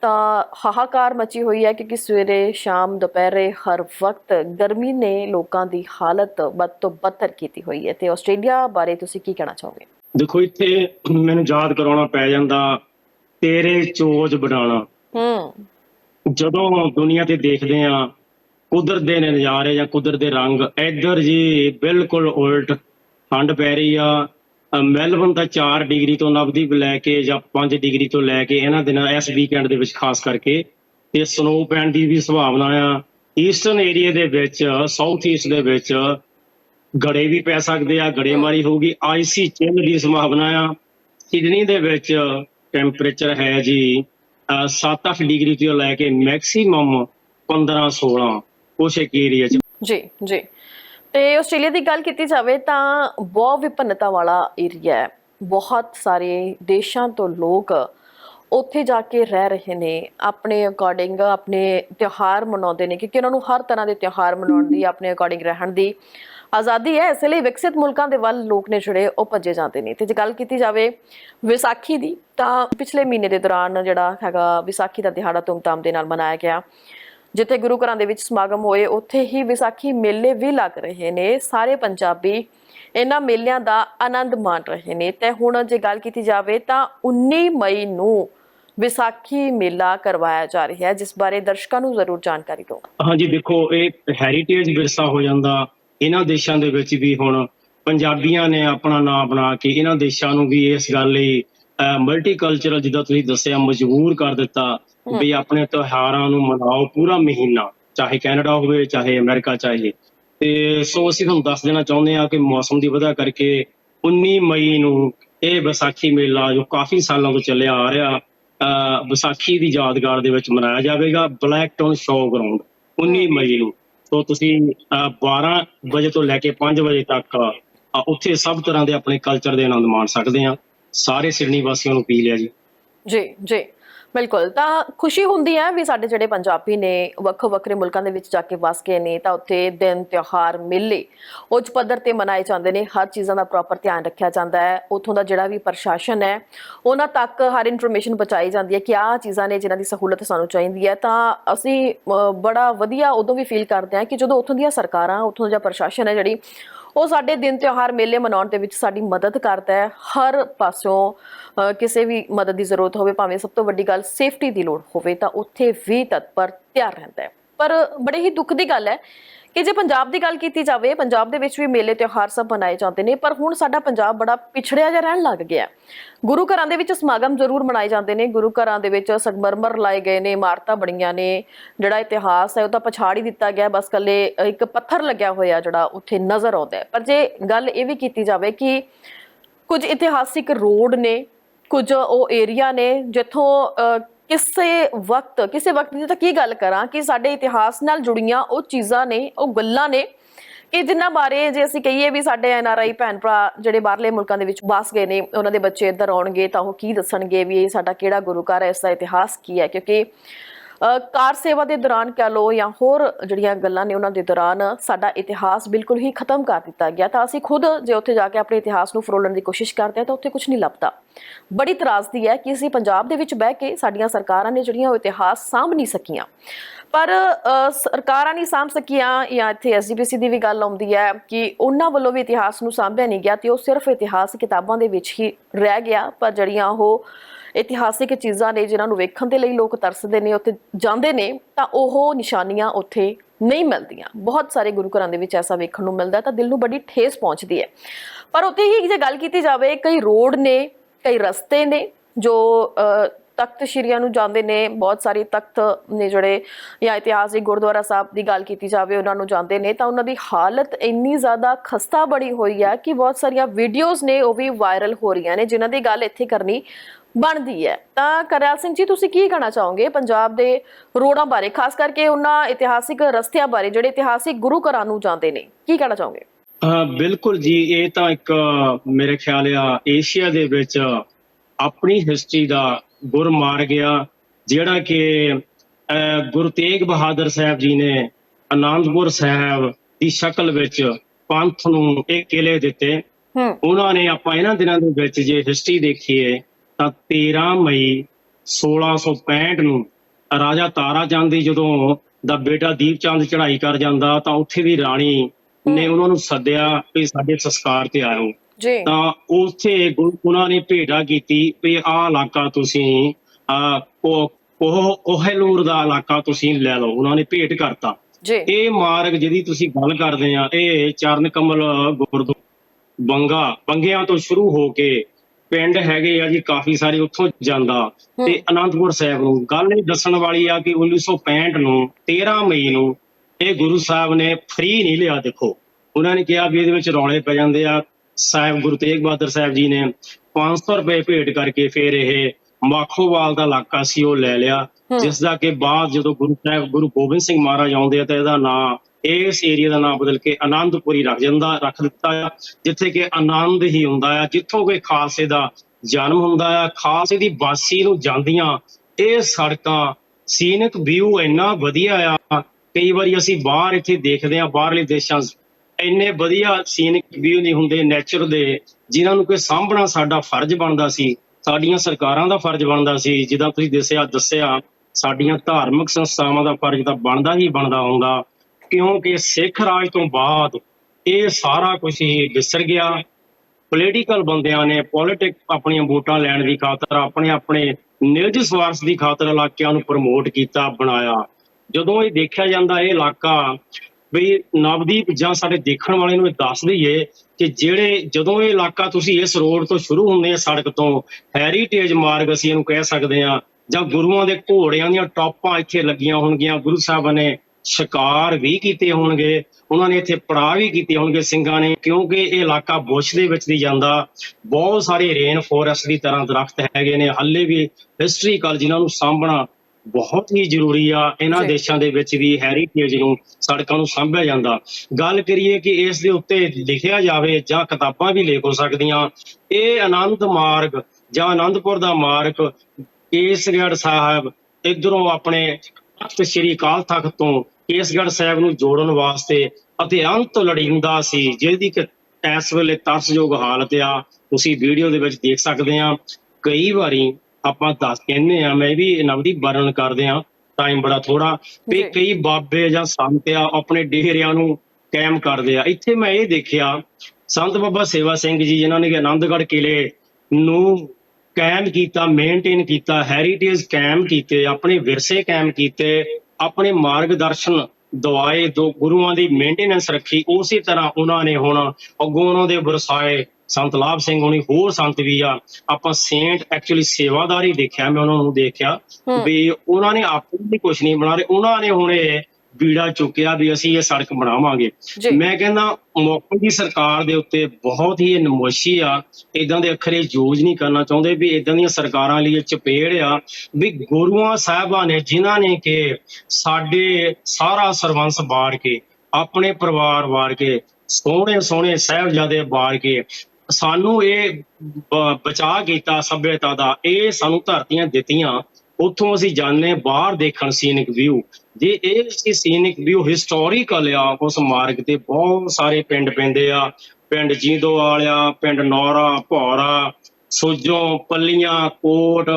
ਤਾਂ ਹਾਹਾਕਾਰ ਮਚੀ ਹੋਈ ਹੈ ਕਿਉਂਕਿ ਸਵੇਰੇ ਸ਼ਾਮ ਦੁਪਹਿਰੇ ਹਰ ਵਕਤ ਗਰਮੀ ਨੇ ਲੋਕਾਂ ਦੀ ਹਾਲਤ ਬਦ ਤੋਂ ਬਦਤਰ ਕੀਤੀ ਹੋਈ ਹੈ ਤੇ ਆਸਟ੍ਰੇਲੀਆ ਬਾਰੇ ਤੁਸੀਂ ਕੀ ਕਹਿਣਾ ਚਾਹੋਗੇ? ਦੇਖੋ ਇੱਥੇ ਮੈਨੂੰ ਯਾਦ ਕਰਾਉਣਾ ਪੈ ਜਾਂਦਾ ਤੇਰੇ ਚੋਜ ਬਣਾਉਣਾ ਹੂੰ। ਜਦੋਂ ਦੁਨੀਆ ਤੇ ਦੇਖਦੇ ਆ ਕੁਦਰਤ ਦੇ ਨਜ਼ਾਰੇ ਜਾਂ ਕੁਦਰਤ ਦੇ ਰੰਗ ਇੱਧਰ ਜੀ ਬਿਲਕੁਲ ਉਲਟ ਠੰਡ ਪੈ ਰਹੀ ਆ ਮੈਲਬਨ ਦਾ 4 ਡਿਗਰੀ ਤੋਂ ਨਵਦੀਪ ਲੈ ਕੇ ਜਾਂ 5 ਡਿਗਰੀ ਤੋਂ ਲੈ ਕੇ ਇਹਨਾਂ ਦਿਨਾਂ ਇਸ ਵੀਕਐਂਡ ਦੇ ਵਿੱਚ ਖਾਸ ਕਰਕੇ ਤੇ ਸਨੋ ਪੈਣ ਦੀ ਵੀ ਸੰਭਾਵਨਾ ਆ। ਈਸਟਰਨ ਏਰੀਆ ਦੇ ਵਿੱਚ ਸਾਊਥ ਈਸਟ ਦੇ ਵਿੱਚ ਗੜੇ ਵੀ ਪੈ ਸਕਦੇ ਆ, ਗੜੇਮਾਰੀ ਹੋਊਗੀ। ਆਈਸੀ ਚਿੰਨ ਦੀ ਸੰਭਾਵਨਾ ਆ। ਸਿਡਨੀ ਦੇ ਵਿੱਚ ਟੈਂਪਰੇਚਰ ਹੈ ਜੀ 7-8 ਡਿਗਰੀ ਤੋਂ ਲੈ ਕੇ ਮੈਕਸਿਮਮ 15-16 ਕੁਛ ਇੱਕ ਏਰੀਆ 'ਚ। ਜੀ ਜੀ। ਤੇ ਆਸਟ੍ਰੇਲੀਆ ਦੀ ਗੱਲ ਕੀਤੀ ਜਾਵੇ ਤਾਂ ਬਹੁ ਵਿਭਿੰਨਤਾ ਵਾਲਾ ਏਰੀਆ ਹੈ। ਬਹੁਤ ਸਾਰੇ ਦੇਸ਼ਾਂ ਤੋਂ ਲੋਕ ਉੱਥੇ ਜਾ ਕੇ ਰਹਿ ਰਹੇ ਨੇ, ਆਪਣੇ ਅਕੋਰਡਿੰਗ ਆਪਣੇ ਤਿਉਹਾਰ ਮਨਾਉਂਦੇ ਨੇ, ਕਿਉਂਕਿ ਉਹਨਾਂ ਨੂੰ ਹਰ ਤਰ੍ਹਾਂ ਦੇ ਤਿਉਹਾਰ ਮਨਾਉਣ ਦੀ, ਆਪਣੇ ਅਕੋਰਡਿੰਗ ਰਹਿਣ ਦੀ ਆਜ਼ਾਦੀ ਹੈ। ਇਸ ਲਈ ਵਿਕਸਿਤ ਮੁਲਕਾਂ ਦੇ ਵੱਲ ਲੋਕ ਨੇ ਜਿਹੜੇ ਉਹ ਭੱਜੇ ਜਾਂਦੇ ਨੇ। ਤੇ ਜੇ ਗੱਲ ਕੀਤੀ ਜਾਵੇ ਵਿਸਾਖੀ ਦੀ, ਤਾਂ ਪਿਛਲੇ ਮਹੀਨੇ ਦੇ ਦੌਰਾਨ ਜਿਹੜਾ ਹੈਗਾ ਵਿਸਾਖੀ ਦਾ ਦਿਹਾੜਾ ਧੂਮਧਾਮ ਦੇ ਨਾਲ ਮਨਾਇਆ ਗਿਆ। ਜਿੱਥੇ ਗੁਰੂ ਘਰਾਂ ਦੇ ਵਿੱਚ ਸਮਾਗਮ ਹੋਏ, ਉੱਥੇ ਹੀ ਵਿਸਾਖੀ ਮੇਲੇ ਵੀ ਲੱਗ ਰਹੇ ਨੇ। ਸਾਰੇ ਪੰਜਾਬੀ ਇਹਨਾਂ ਮੇਲਿਆਂ ਦਾ ਆਨੰਦ ਮਾਣ ਰਹੇ ਨੇ। ਤੇ ਹੁਣ ਜੇ ਗੱਲ ਕੀਤੀ ਜਾਵੇ ਤਾਂ 19 ਮਈ ਨੂੰ ਵਿਸਾਖੀ ਮੇਲਾ ਕਰਵਾਇਆ ਜਾ ਰਿਹਾ ਹੈ, ਜਿਸ ਬਾਰੇ ਦਰਸ਼ਕਾਂ ਨੂੰ ਜ਼ਰੂਰ ਜਾਣਕਾਰੀ ਦਿਓ। ਹਾਂਜੀ, ਦੇਖੋ, ਇਹ ਹੈਰੀਟੇਜ ਵਿਰਸਾ ਹੋ ਜਾਂਦਾ। ਇਹਨਾਂ ਦੇਸ਼ਾਂ ਦੇ ਵਿੱਚ ਵੀ ਹੁਣ ਪੰਜਾਬੀਆਂ ਨੇ ਆਪਣਾ ਨਾਮ ਬਣਾ ਕੇ ਇਹਨਾਂ ਦੇਸ਼ਾਂ ਨੂੰ ਵੀ ਇਸ ਗੱਲ ਲਈ ਮਲਟੀਕਲਚਰਲ ਜਿੱਦਾਂ ਤੁਸੀਂ ਦੱਸਿਆ, ਮਜਬੂਰ ਕਰ ਦਿੱਤਾ। ਵੀ ਆਪਣੇ ਤਿਉਹਾਰਾਂ ਨੂੰ ਮਨਾਓ ਪੂਰਾ ਮਹੀਨਾ ਚਾਹੇ ਕੈਨੇਡਾ ਹੋਵੇ ਚਾਹੇ ਅਮਰੀਕਾ ਚਾਹੇ। ਤੇ ਸੋ ਅਸੀਂ ਤੁਹਾਨੂੰ ਦੱਸ ਦੇਣਾ ਚਾਹੁੰਦੇ ਹਾਂ ਕਿ ਮੌਸਮ ਦੀ ਵਜ੍ਹਾ ਕਰਕੇ 19 ਮਈ ਨੂੰ ਇਹ ਵਿਸਾਖੀ ਮੇਲਾ ਜੋ ਕਾਫੀ ਸਾਲਾਂ ਤੋਂ ਚੱਲਿਆ ਆ ਰਿਹਾ ਵਿਸਾਖੀ ਦੀ ਯਾਦਗਾਰ ਦੇ ਵਿੱਚ ਮਨਾਇਆ ਜਾਵੇਗਾ ਬਲੈਕ ਟਾਊਨ ਸ਼ੋਅ ਗਰਾਊਂਡ 19 ਮਈ ਨੂੰ। ਸੋ ਤੁਸੀਂ ਅਹ 12 ਵਜੇ ਤੋਂ ਲੈ ਕੇ 5 ਵਜੇ ਤੱਕ ਉੱਥੇ ਸਭ ਤਰ੍ਹਾਂ ਦੇ ਆਪਣੇ ਕਲਚਰ ਦੇ ਆਨੰਦ ਮਾਣ ਸਕਦੇ ਆ ਸਾਰੇ ਸਿਡਨੀ ਵਾਸੀਆਂ ਨੂੰ ਅਪੀਲ ਹੈ ਜੀ। ਜੀ ਜੀ। ਬਿਲਕੁਲ, ਤਾਂ ਖੁਸ਼ੀ ਹੁੰਦੀ ਹੈ ਵੀ ਸਾਡੇ ਜਿਹੜੇ ਪੰਜਾਬੀ ਨੇ ਵੱਖੋ ਵੱਖਰੇ ਮੁਲਕਾਂ ਦੇ ਵਿੱਚ ਜਾ ਕੇ ਵਸ ਗਏ ਨੇ, ਤਾਂ ਉੱਥੇ ਦਿਨ ਤਿਉਹਾਰ ਮੇਲੇ, ਉੱਚ ਪੱਧਰ ਤੇ ਮਨਾਏ ਜਾਂਦੇ ਨੇ, ਹਰ ਚੀਜ਼ਾਂ ਦਾ ਪ੍ਰੋਪਰ ਧਿਆਨ ਰੱਖਿਆ ਜਾਂਦਾ ਹੈ, ਉੱਥੋਂ ਦਾ ਜਿਹੜਾ ਵੀ ਪ੍ਰਸ਼ਾਸਨ ਹੈ, ਉਹਨਾਂ ਤੱਕ ਹਰ ਇਨਫੋਰਮੇਸ਼ਨ ਪਹੁੰਚਾਈ ਜਾਂਦੀ ਹੈ ਕਿ ਆਹ ਚੀਜ਼ਾਂ ਨੇ ਜਿਨ੍ਹਾਂ ਦੀ ਸਹੂਲਤ ਸਾਨੂੰ ਚਾਹੀਦੀ ਹੈ, ਤਾਂ ਅਸੀਂ ਬੜਾ ਵਧੀਆ ਉਦੋਂ ਵੀ ਫੀਲ ਕਰਦੇ ਹਾਂ ਕਿ ਜਦੋਂ ਉੱਥੋਂ ਦੀਆਂ ਸਰਕਾਰਾਂ, ਉੱਥੋਂ ਦਾ ਪ੍ਰਸ਼ਾਸਨ ਹੈ ਜਿਹੜੀ ਉਹ ਸਾਡੇ ਦਿਨ ਤਿਉਹਾਰ ਮੇਲੇ ਮਨਾਉਣ ਦੇ ਵਿੱਚ ਸਾਡੀ ਮਦਦ ਕਰਦਾ ਹੈ। ਹਰ ਪਾਸਿਓਂ ਅ, ਕਿਸੇ ਵੀ ਮਦਦ ਦੀ ਜ਼ਰੂਰਤ ਹੋਵੇ ਭਾਵੇਂ ਸਭ ਤੋਂ ਵੱਡੀ ਗੱਲ ਸੇਫਟੀ ਦੀ ਲੋੜ ਹੋਵੇ ਤਾਂ ਉੱਥੇ ਵੀ ਤਤਪਰ ਤਿਆਰ ਰਹਿੰਦਾ ਹੈ। ਪਰ ਬੜੇ ਹੀ ਦੁੱਖ ਦੀ ਗੱਲ ਹੈ ਕਿ ਜੇ ਪੰਜਾਬ ਦੀ ਗੱਲ ਕੀਤੀ ਜਾਵੇ, ਪੰਜਾਬ ਦੇ ਵਿੱਚ ਵੀ ਮੇਲੇ, ਤਿਉਹਾਰ ਸਭ ਮਨਾਏ ਜਾਂਦੇ ਨੇ, ਪਰ ਹੁਣ ਸਾਡਾ ਪੰਜਾਬ ਬੜਾ ਪਿਛੜਿਆ ਜਿਹਾ ਰਹਿਣ ਲੱਗ ਗਿਆ ਗੁਰੂ ਘਰਾਂ ਦੇ ਵਿੱਚ ਸਮਾਗਮ ਜ਼ਰੂਰ ਮਨਾਏ ਜਾਂਦੇ ਨੇ। ਗੁਰੂ ਘਰਾਂ ਦੇ ਵਿੱਚ ਸੰਗਮਰਮਰ ਲਾਏ ਗਏ ਨੇ, ਇਮਾਰਤਾਂ ਬਣੀਆਂ ਨੇ, ਜਿਹੜਾ ਇਤਿਹਾਸ ਹੈ ਉਹ ਤਾਂ ਪਛਾੜ ਹੀ ਦਿੱਤਾ ਗਿਆ, ਬਸ ਕੱਲੇ ਇੱਕ ਪੱਥਰ ਲੱਗਿਆ ਹੋਇਆ ਜਿਹੜਾ ਉੱਥੇ ਨਜ਼ਰ ਆਉਂਦਾ ਹੈ। ਪਰ ਜੇ ਗੱਲ ਇਹ ਵੀ ਕੀਤੀ ਜਾਵੇ ਕਿ ਕੁਝ ਇਤਿਹਾਸਿਕ ਰੋਡ ਨੇ, ਕੁਝ ਉਹ ਏਰੀਆ ਨੇ, ਜਿੱਥੋਂ ਕਿਸੇ ਵਕਤ ਕਿਸੇ ਵਕਤ ਦੀ ਤਾਂ ਕੀ ਗੱਲ ਕਰਾਂ ਕਿ ਸਾਡੇ ਇਤਿਹਾਸ ਨਾਲ ਜੁੜੀਆਂ ਉਹ ਚੀਜ਼ਾਂ ਨੇ, ਉਹ ਗੱਲਾਂ ਨੇ ਕਿ ਜਿਨ੍ਹਾਂ ਬਾਰੇ ਜੇ ਅਸੀਂ ਕਹੀਏ ਵੀ ਸਾਡੇ ਐਨ ਆਰ ਆਈ ਭੈਣ ਭਰਾ ਜਿਹੜੇ ਬਾਹਰਲੇ ਮੁਲਕਾਂ ਦੇ ਵਿੱਚ ਵਸ ਗਏ ਨੇ, ਉਹਨਾਂ ਦੇ ਬੱਚੇ ਇੱਧਰ ਆਉਣਗੇ ਤਾਂ ਉਹ ਕੀ ਦੱਸਣਗੇ ਵੀ ਇਹ ਸਾਡਾ ਕਿਹੜਾ ਗੁਰੂ ਘਰ ਹੈ, ਇਸ ਦਾ ਇਤਿਹਾਸ ਕੀ ਹੈ? ਕਿਉਂਕਿ ਕਾਰ ਸੇਵਾ ਦੇ ਦੌਰਾਨ ਕਹ ਲੋ ਜਾਂ ਹੋਰ ਜਿਹੜੀਆਂ ਗੱਲਾਂ ਨੇ ਉਹਨਾਂ ਦੇ ਦੌਰਾਨ ਸਾਡਾ ਇਤਿਹਾਸ ਬਿਲਕੁਲ ਹੀ ਖਤਮ ਕਰ ਦਿੱਤਾ ਗਿਆ। ਤਾਂ ਅਸੀਂ ਖੁਦ ਜੇ ਉੱਥੇ ਜਾ ਕੇ ਆਪਣੇ ਇਤਿਹਾਸ ਨੂੰ ਫਰੋਲਣ ਦੀ ਕੋਸ਼ਿਸ਼ ਕਰਦੇ ਹਾਂ ਤਾਂ ਉੱਥੇ ਕੁਝ ਨਹੀਂ ਲੱਭਦਾ। ਬੜੀ ਤਰਾਸਦੀ ਹੈ ਕਿ ਅਸੀਂ ਪੰਜਾਬ ਦੇ ਵਿੱਚ ਬਹਿ ਕੇ ਸਾਡੀਆਂ ਸਰਕਾਰਾਂ ਨੇ ਜਿਹੜੀਆਂ ਉਹ ਇਤਿਹਾਸ ਸਾਂਭ ਨਹੀਂ ਸਕੀਆਂ। ਪਰ ਸਰਕਾਰਾਂ ਨਹੀਂ ਸਾਂਭ ਸਕੀਆਂ ਜਾਂ ਇੱਥੇ ਐਸਜੀਪੀਸੀ ਦੀ ਵੀ ਗੱਲ ਆਉਂਦੀ ਹੈ ਕਿ ਉਹਨਾਂ ਵੱਲੋਂ ਵੀ ਇਤਿਹਾਸ ਨੂੰ ਸਾਂਭਿਆ ਨਹੀਂ ਗਿਆ ਤੇ ਉਹ ਸਿਰਫ ਇਤਿਹਾਸ ਕਿਤਾਬਾਂ ਦੇ ਵਿੱਚ ਹੀ ਰਹਿ ਗਿਆ। ਪਰ ਜਿਹੜੀਆਂ ਉਹ ਇਤਿਹਾਸਿਕ ਚੀਜ਼ਾਂ ਨੇ ਜਿਨ੍ਹਾਂ ਨੂੰ ਵੇਖਣ ਦੇ ਲਈ ਲੋਕ ਤਰਸਦੇ ਨੇ, ਉੱਥੇ ਜਾਂਦੇ ਨੇ, ਤਾਂ ਉਹ ਨਿਸ਼ਾਨੀਆਂ ਉੱਥੇ ਨਹੀਂ ਮਿਲਦੀਆਂ। ਬਹੁਤ ਸਾਰੇ ਗੁਰੂ ਘਰਾਂ ਦੇ ਵਿੱਚ ਐਸਾ ਵੇਖਣ ਨੂੰ ਮਿਲਦਾ ਤਾਂ ਦਿਲ ਨੂੰ ਬੜੀ ਠੇਸ ਪਹੁੰਚਦੀ ਹੈ। ਪਰ ਉੱਥੇ ਹੀ ਜੇ ਗੱਲ ਕੀਤੀ ਜਾਵੇ, ਕਈ ਰੋਡ ਨੇ, ਕਈ ਰਸਤੇ ਨੇ, ਜੋ ਤਖਤ ਸ਼੍ਰੀਆਂ ਨੂੰ ਜਾਂਦੇ ਨੇ, ਬਹੁਤ ਸਾਰੇ ਤਖਤ ਨੇ ਜਿਹੜੇ, ਜਾਂ ਇਤਿਹਾਸਿਕ ਗੁਰਦੁਆਰਾ ਸਾਹਿਬ ਦੀ ਗੱਲ ਕੀਤੀ ਜਾਵੇ, ਉਹਨਾਂ ਨੂੰ ਜਾਂਦੇ ਨੇ, ਤਾਂ ਉਹਨਾਂ ਦੀ ਹਾਲਤ ਇੰਨੀ ਜ਼ਿਆਦਾ ਖਸਤਾ ਬਣੀ ਹੋਈ ਹੈ ਕਿ ਬਹੁਤ ਸਾਰੀਆਂ ਵੀਡੀਓਜ਼ ਨੇ, ਉਹ ਵੀ ਵਾਇਰਲ ਹੋ ਰਹੀਆਂ ਨੇ, ਜਿਨ੍ਹਾਂ ਦੀ ਗੱਲ ਇੱਥੇ ਕਰਨੀ ਬਣਦੀ ਹੈ। ਤਾਂ ਕਰਿਆਲ ਸਿੰਘ ਜੀ ਤੁਸੀਂ ਕੀ ਕਹਿਣਾ ਚਾਹੋਗੇ ਪੰਜਾਬ ਦੇ ਰੋਡਾਂ ਬਾਰੇ? ਖਾਸ ਕਰਕੇ ਉਹਨਾਂ ਇਤਿਹਾਸਿਕ ਰਸਤਿਆਂ ਬਾਰੇ ਜਿਹੜੇ ਇਤਿਹਾਸਿਕ ਗੁਰੂ ਘਰਾਂ ਨੂੰ ਜਾਂਦੇ ਨੇ। ਕੀ ਕਹਿਣਾ ਚਾਹੋਗੇ? ਬਿਲਕੁਲ ਜੀ ਇਹ ਤਾਂ ਇੱਕ ਮੇਰੇ ਖਿਆਲ ਆ ਏਸ਼ੀਆ ਦੇ ਵਿੱਚ ਆਪਣੀ ਹਿਸਟਰੀ ਦਾ ਗੁਰ ਮਾਰ ਗਿਆ ਜਿਹੜਾ ਕਿ ਗੁਰੂ ਤੇਗ ਬਹਾਦਰ ਸਾਹਿਬ ਜੀ ਨੇ ਆਨੰਦਪੁਰ ਸਾਹਿਬ ਦੀ ਸ਼ਕਲ ਵਿੱਚ ਪੰਥ ਨੂੰ ਇਹ ਕਿਲੇ ਦਿੱਤੇ। ਉਹਨਾਂ ਨੇ ਆਪਾਂ ਇਹਨਾਂ ਦਿਨਾਂ ਦੇ ਵਿੱਚ ਜੇ ਹਿਸਟਰੀ ਦੇਖੀਏ ਤਾਂ 13 ਮਈ 1665 ਨੂੰ ਰਾਜਾ ਤਾਰਾ ਚੰਦ ਦੀ ਜਦੋਂ ਦਾ ਬੇਟਾ ਦੀਪ ਚੰਦ ਚੜ੍ਹਾਈ ਕਰ ਜਾਂਦਾ ਤਾਂ ਉੱਥੇ ਦੀ ਰਾਣੀ ਨੇ ਉਹਨਾਂ ਨੂੰ ਸੱਦਿਆ ਵੀ ਸਾਡੇ ਸੰਸਕਾਰ ਤੇ ਆਇਓ। ਜੀ। ਤਾਂ ਉੱਥੇ ਉਹਨਾਂ ਨੇ ਭੇਟਾ ਕੀਤੀ ਵੀ ਆਹ ਇਲਾਕਾ ਤੁਸੀਂ ਆ ਉਹ ਉਹ ਕੋਹਲੂਰ ਦਾ ਇਲਾਕਾ ਤੁਸੀਂ ਲੈ ਲਓ। ਉਹਨਾਂ ਨੇ ਭੇਟ ਕਰਤਾ। ਜੀ। ਇਹ ਮਾਰਗ ਜਿਹਦੀ ਤੁਸੀਂ ਗੱਲ ਕਰਦੇ ਆ ਇਹ ਚਰਨ ਕਮਲ ਗੁਰਦੁਆਰਾ ਬੰਗਾ ਬੰਗਿਆਂ ਤੋਂ ਸ਼ੁਰੂ ਹੋ ਕੇ ਪਿੰਡ ਹੈਗੇ ਆ ਜੀ ਕਾਫੀ ਸਾਰੇ ਉੱਥੋਂ ਜਾਂਦਾ। ਤੇ ਅਨੰਦਪੁਰ ਸਾਹਿਬ ਨੂੰ ਗੱਲ ਇਹ ਦੱਸਣ ਵਾਲੀ ਆ ਕਿ 1965 ਨੂੰ 13 ਮਈ ਨੂੰ ਇਹ ਗੁਰੂ ਸਾਹਿਬ ਨੇ ਫ੍ਰੀ ਨਹੀਂ ਲਿਆ ਦੇਖੋ। ਉਹਨਾਂ ਨੇ ਕਿਹਾ ਵੀ ਇਹਦੇ ਵਿੱਚ ਰੌਲੇ ਪੈ ਜਾਂਦੇ ਆ। ਸਾਹਿਬ ਗੁਰੂ ਤੇਗ ਬਹਾਦਰ ਸਾਹਿਬ ਜੀ ਨੇ 500 ਰੁਪਏ ਭੇਟ ਕਰਕੇ ਫਿਰ ਇਹ ਮਾਖੋਵਾਲ ਦਾ ਇਲਾਕਾ ਸੀ ਉਹ ਲੈ ਲਿਆ। ਜਿਸ ਦਾ ਕਿ ਬਾਅਦ ਜਦੋਂ ਗੁਰੂ ਸਾਹਿਬ ਗੁਰੂ ਗੋਬਿੰਦ ਸਿੰਘ ਮਹਾਰਾਜ ਆਉਂਦੇ ਆ ਤਾਂ ਇਹਦਾ ਨਾਂ ਇਸ ਏਰੀਆ ਦਾ ਨਾਮ ਬਦਲ ਕੇ ਆਨੰਦਪੁਰੀ ਰੱਖ ਜਾਂਦਾ, ਰੱਖ ਦਿੱਤਾ ਆ, ਜਿੱਥੇ ਕਿ ਆਨੰਦ ਹੀ ਹੁੰਦਾ ਆ, ਜਿੱਥੋਂ ਕੋਈ ਖਾਲਸੇ ਦਾ ਜਨਮ ਹੁੰਦਾ ਆ, ਖਾਲਸੇ ਦੀ ਵਾਸੀ ਨੂੰ ਜਾਂਦੀਆਂ ਇਹ ਸੜਕਾਂ, ਸੀਨਿਕ ਵਿਊ ਇੰਨਾ ਵਧੀਆ ਆ, ਕਈ ਵਾਰੀ ਅਸੀਂ ਬਾਹਰ ਇੱਥੇ ਦੇਖਦੇ ਆ ਬਾਹਰਲੇ ਦੇਸ਼ਾਂ 'ਚ ਇੰਨੇ ਵਧੀਆ ਸੀਨਿਕ ਵਿਊ ਨਹੀਂ ਹੁੰਦੇ ਨੇਚਰ ਦੇ, ਜਿਨ੍ਹਾਂ ਨੂੰ ਕੋਈ ਸਾਂਭਣਾ ਸਾਡਾ ਫਰਜ਼ ਬਣਦਾ ਸੀ, ਸਾਡੀਆਂ ਸਰਕਾਰਾਂ ਦਾ ਫਰਜ਼ ਬਣਦਾ ਸੀ, ਜਿੱਦਾਂ ਤੁਸੀਂ ਦੱਸਿਆ ਦੱਸਿਆ, ਸਾਡੀਆਂ ਧਾਰਮਿਕ ਸੰਸਥਾਵਾਂ ਦਾ ਫਰਜ਼ ਤਾਂ ਬਣਦਾ ਹੀ ਬਣਦਾ ਹੁੰਦਾ ਕਿਉਂਕਿ ਸਿੱਖ ਰਾਜ ਤੋਂ ਬਾਅਦ ਇਹ ਸਾਰਾ ਕੁਝ ਹੀ ਵਿਸਰ ਗਿਆ। ਪੋਲੀਟੀਕਲ ਬੰਦਿਆਂ ਨੇ ਪੋਲਿਟਿਕ ਆਪਣੀਆਂ ਵੋਟਾਂ ਲੈਣ ਦੀ ਖਾਤਰ, ਆਪਣੇ ਆਪਣੇ ਨਿੱਜ ਸਵਾਰਥ ਦੀ ਖਾਤਰ ਇਲਾਕਿਆਂ ਨੂੰ ਪ੍ਰਮੋਟ ਕੀਤਾ, ਬਣਾਇਆ। ਜਦੋਂ ਇਹ ਦੇਖਿਆ ਜਾਂਦਾ ਇਹ ਇਲਾਕਾ ਵੀ ਨਵਦੀਪ ਜਾਂ ਸਾਡੇ ਦੇਖਣ ਵਾਲੇ ਨੂੰ ਇਹ ਦੱਸ ਦਈਏ ਕਿ ਜਿਹੜੇ ਜਦੋਂ ਇਹ ਇਲਾਕਾ ਤੁਸੀਂ ਇਸ ਰੋਡ ਤੋਂ ਸ਼ੁਰੂ ਹੁੰਦੇ ਆ ਸੜਕ ਤੋਂ ਹੈਰੀਟੇਜ ਮਾਰਗ ਅਸੀਂ ਇਹਨੂੰ ਕਹਿ ਸਕਦੇ ਆ ਜਾਂ ਗੁਰੂਆਂ ਦੇ ਘੋੜਿਆਂ ਦੀਆਂ ਟਾਪਾਂ ਇੱਥੇ ਲੱਗੀਆਂ ਹੋਣਗੀਆਂ, ਗੁਰੂ ਸਾਹਿਬਾਂ ਨੇ ਸ਼ਿਕਾਰ ਵੀ ਕੀਤੇ ਹੋਣਗੇ ਉਹਨਾਂ ਨੇ ਇੱਥੇ ਪੜਾਅ ਵੀ ਕੀਤੇ ਹੋਣਗੇ ਸਿੰਘਾਂ ਨੇ ਕਿਉਂਕਿ ਇਹ ਇਲਾਕਾ ਬੁਸ਼ ਦੇ ਵਿੱਚ ਦੀ ਜਾਂਦਾ ਬਹੁਤ ਸਾਰੇ ਰੇਨ ਫੋਰੈਸਟ ਦੀ ਤਰ੍ਹਾਂ ਦਰਖਤ ਹੈਗੇ ਨੇ ਹੱਲੇ ਵੀ ਹਿਸਟਰੀਕਲ ਜਿਨ੍ਹਾਂ ਨੂੰ ਸਾਂਭਣਾ ਬਹੁਤ ਹੀ ਜ਼ਰੂਰੀ ਆ ਇਹਨਾਂ। ਦੇਸ਼ਾਂ ਦੇ ਵਿੱਚ ਵੀ ਹੈਰੀਟੇਜ ਨੂੰ ਸੜਕਾਂ ਨੂੰ ਸਾਂਭਿਆ ਜਾਂਦਾ ਗੱਲ ਕਰੀਏ ਕਿ ਇਸ ਦੇ ਉੱਤੇ ਲਿਖਿਆ ਜਾਵੇ ਜਾਂ ਕਿਤਾਬਾਂ ਵੀ ਲਿਖ ਹੋ ਸਕਦੀਆਂ ਇਹ ਆਨੰਦ ਮਾਰਗ ਜਾਂ ਆਨੰਦਪੁਰ ਦਾ ਮਾਰਗ ਕੇਸਗੜ੍ਹ ਸਾਹਿਬ ਇਧਰੋਂ ਆਪਣੇ ਤਖਤ ਸ੍ਰੀ ਅਕਾਲ ਤਖਤ ਤੋਂ ਕੇਸਗੜ੍ਹ ਸਾਹਿਬ ਨੂੰ ਜੋੜਨ ਵਾਸਤੇ ਅਤੇ ਅੰਤ ਲੜਿੰਦਾ ਸੀ ਜਿਹਦੀ ਕਿ ਇਸ ਵੇਲੇ ਤਰਸਯੋਗ ਹਾਲਤ ਆ ਤੁਸੀਂ ਵੀਡੀਓ ਦੇ ਵਿੱਚ ਦੇਖ ਸਕਦੇ ਆ। ਕਈ ਵਾਰੀ ਆਪਾਂ ਦੱਸ ਕਹਿੰਦੇ ਆ ਮੈਂ ਵੀ ਨਵਦੀ ਵਰਣਨ ਕਰਦੇ ਆ ਟਾਈਮ ਬੜਾ ਥੋੜਾ ਜੀ। ਕਈ ਬਾਬੇ ਜਾਂ ਸੰਤ ਆ ਆਪਣੇ ਡੇਰਿਆਂ ਨੂੰ ਕਾਇਮ ਕਰਦੇ ਆ। ਇੱਥੇ ਮੈਂ ਇਹ ਦੇਖਿਆ ਸੰਤ ਬਾਬਾ ਸੇਵਾ ਸਿੰਘ ਜੀ ਜਿਨ੍ਹਾਂ ਨੇ ਆਨੰਦਗੜ੍ਹ ਕਿਲੇ ਨੂੰ ਕਾਇਮ ਕੀਤਾ ਮੇਨਟੇਨ ਕੀਤਾ ਹੈਰੀਟੇਜ ਕਾਇਮ ਕੀਤੇ ਆਪਣੇ ਵਿਰਸੇ ਕਾਇਮ ਕੀਤੇ ਆਪਣੇ ਮਾਰਗਦਰਸ਼ਨ ਦਵਾਏ ਦੋ ਗੁਰੂਆਂ ਦੀ ਮੇਨਟੇਨੈਂਸ ਰੱਖੀ ਉਸੇ ਤਰ੍ਹਾਂ ਉਹਨਾਂ ਨੇ ਹੁਣ ਅੱਗੋਂ ਉਹਨਾਂ ਦੇ ਵਰਸਾਏ ਸੰਤ ਲਾਭ ਸਿੰਘ ਹੋਣੀ ਹੋਰ ਸੰਤ ਵੀ ਆ ਆਪਾਂ ਸੇਂਟ ਐਕਚੁਅਲੀ ਸੇਵਾਦਾਰੀ ਦੇਖਿਆ ਮੈਂ ਉਹਨਾਂ ਨੂੰ ਦੇਖਿਆ। ਵੀ ਉਹਨਾਂ ਨੇ ਆਪਣੀ ਵੀ ਕੁਝ ਨਹੀਂ ਬਣਾ ਰਹੇ ਉਹਨਾਂ ਨੇ ਹੁਣ ਇਹ ਬੀੜਾ ਚੁੱਕਿਆ ਵੀ ਅਸੀਂ ਇਹ ਸੜਕ ਬਣਾਵਾਂਗੇ। ਮੈਂ ਕਹਿੰਦਾ ਮੌਕੇ ਦੀ ਸਰਕਾਰ ਦੇ ਉੱਤੇ ਬਹੁਤ ਹੀ ਨਮੋਸ਼ੀ ਆ। ਇਦਾਂ ਦੇ ਅਖਰੇ ਯੂਜ਼ ਨਹੀਂ ਕਰਨਾ ਚਾਹੁੰਦੇ ਵੀ ਇਦਾਂ ਦੀਆਂ ਸਰਕਾਰਾਂ ਲਈ ਚਪੇੜ ਆ ਵੀ ਗੁਰੂਆਂ ਸਾਹਿਬਾਂ ਨੇ ਜਿਨ੍ਹਾਂ ਨੇ ਕਿ ਸਾਡੇ ਸਾਰਾ ਸਰਵੰਸ ਬਾੜ ਕੇ ਆਪਣੇ ਪਰਿਵਾਰ ਵਾਰ ਕੇ ਸੋਹਣੇ ਸੋਹਣੇ ਸਾਹਿਬਜ਼ਾਦੇ ਬਾੜ ਕੇ ਸਾਨੂੰ ਇਹ ਬ- ਬਚਾਅ ਕੀਤਾ ਸਭਿਅਤਾ ਦਾ ਇਹ ਸਾਨੂੰ ਧਰਤੀਆਂ ਦਿੱਤੀਆਂ। ਉੱਥੋਂ ਅਸੀਂ ਜਾਂਦੇ ਬਾਹਰ ਦੇਖਣ ਸੀਨਿਕ ਵਿਊ ਜੇ ਇਹ ਸੀ ਸੀਨਿਕ ਵਿਊ ਹਿਸਟੋਰੀਕਲ ਆ ਉਸ ਮਾਰਗ ਤੇ ਬਹੁਤ ਸਾਰੇ ਪਿੰਡ ਪੈਂਦੇ ਆ ਪਿੰਡ ਜੀਂਦੋਵਾਲ ਆ ਪਿੰਡ ਨੌਰਾ ਭੌਰਾ ਸੋਜੋਂ ਪੱਲੀਆਂ ਕੋਟ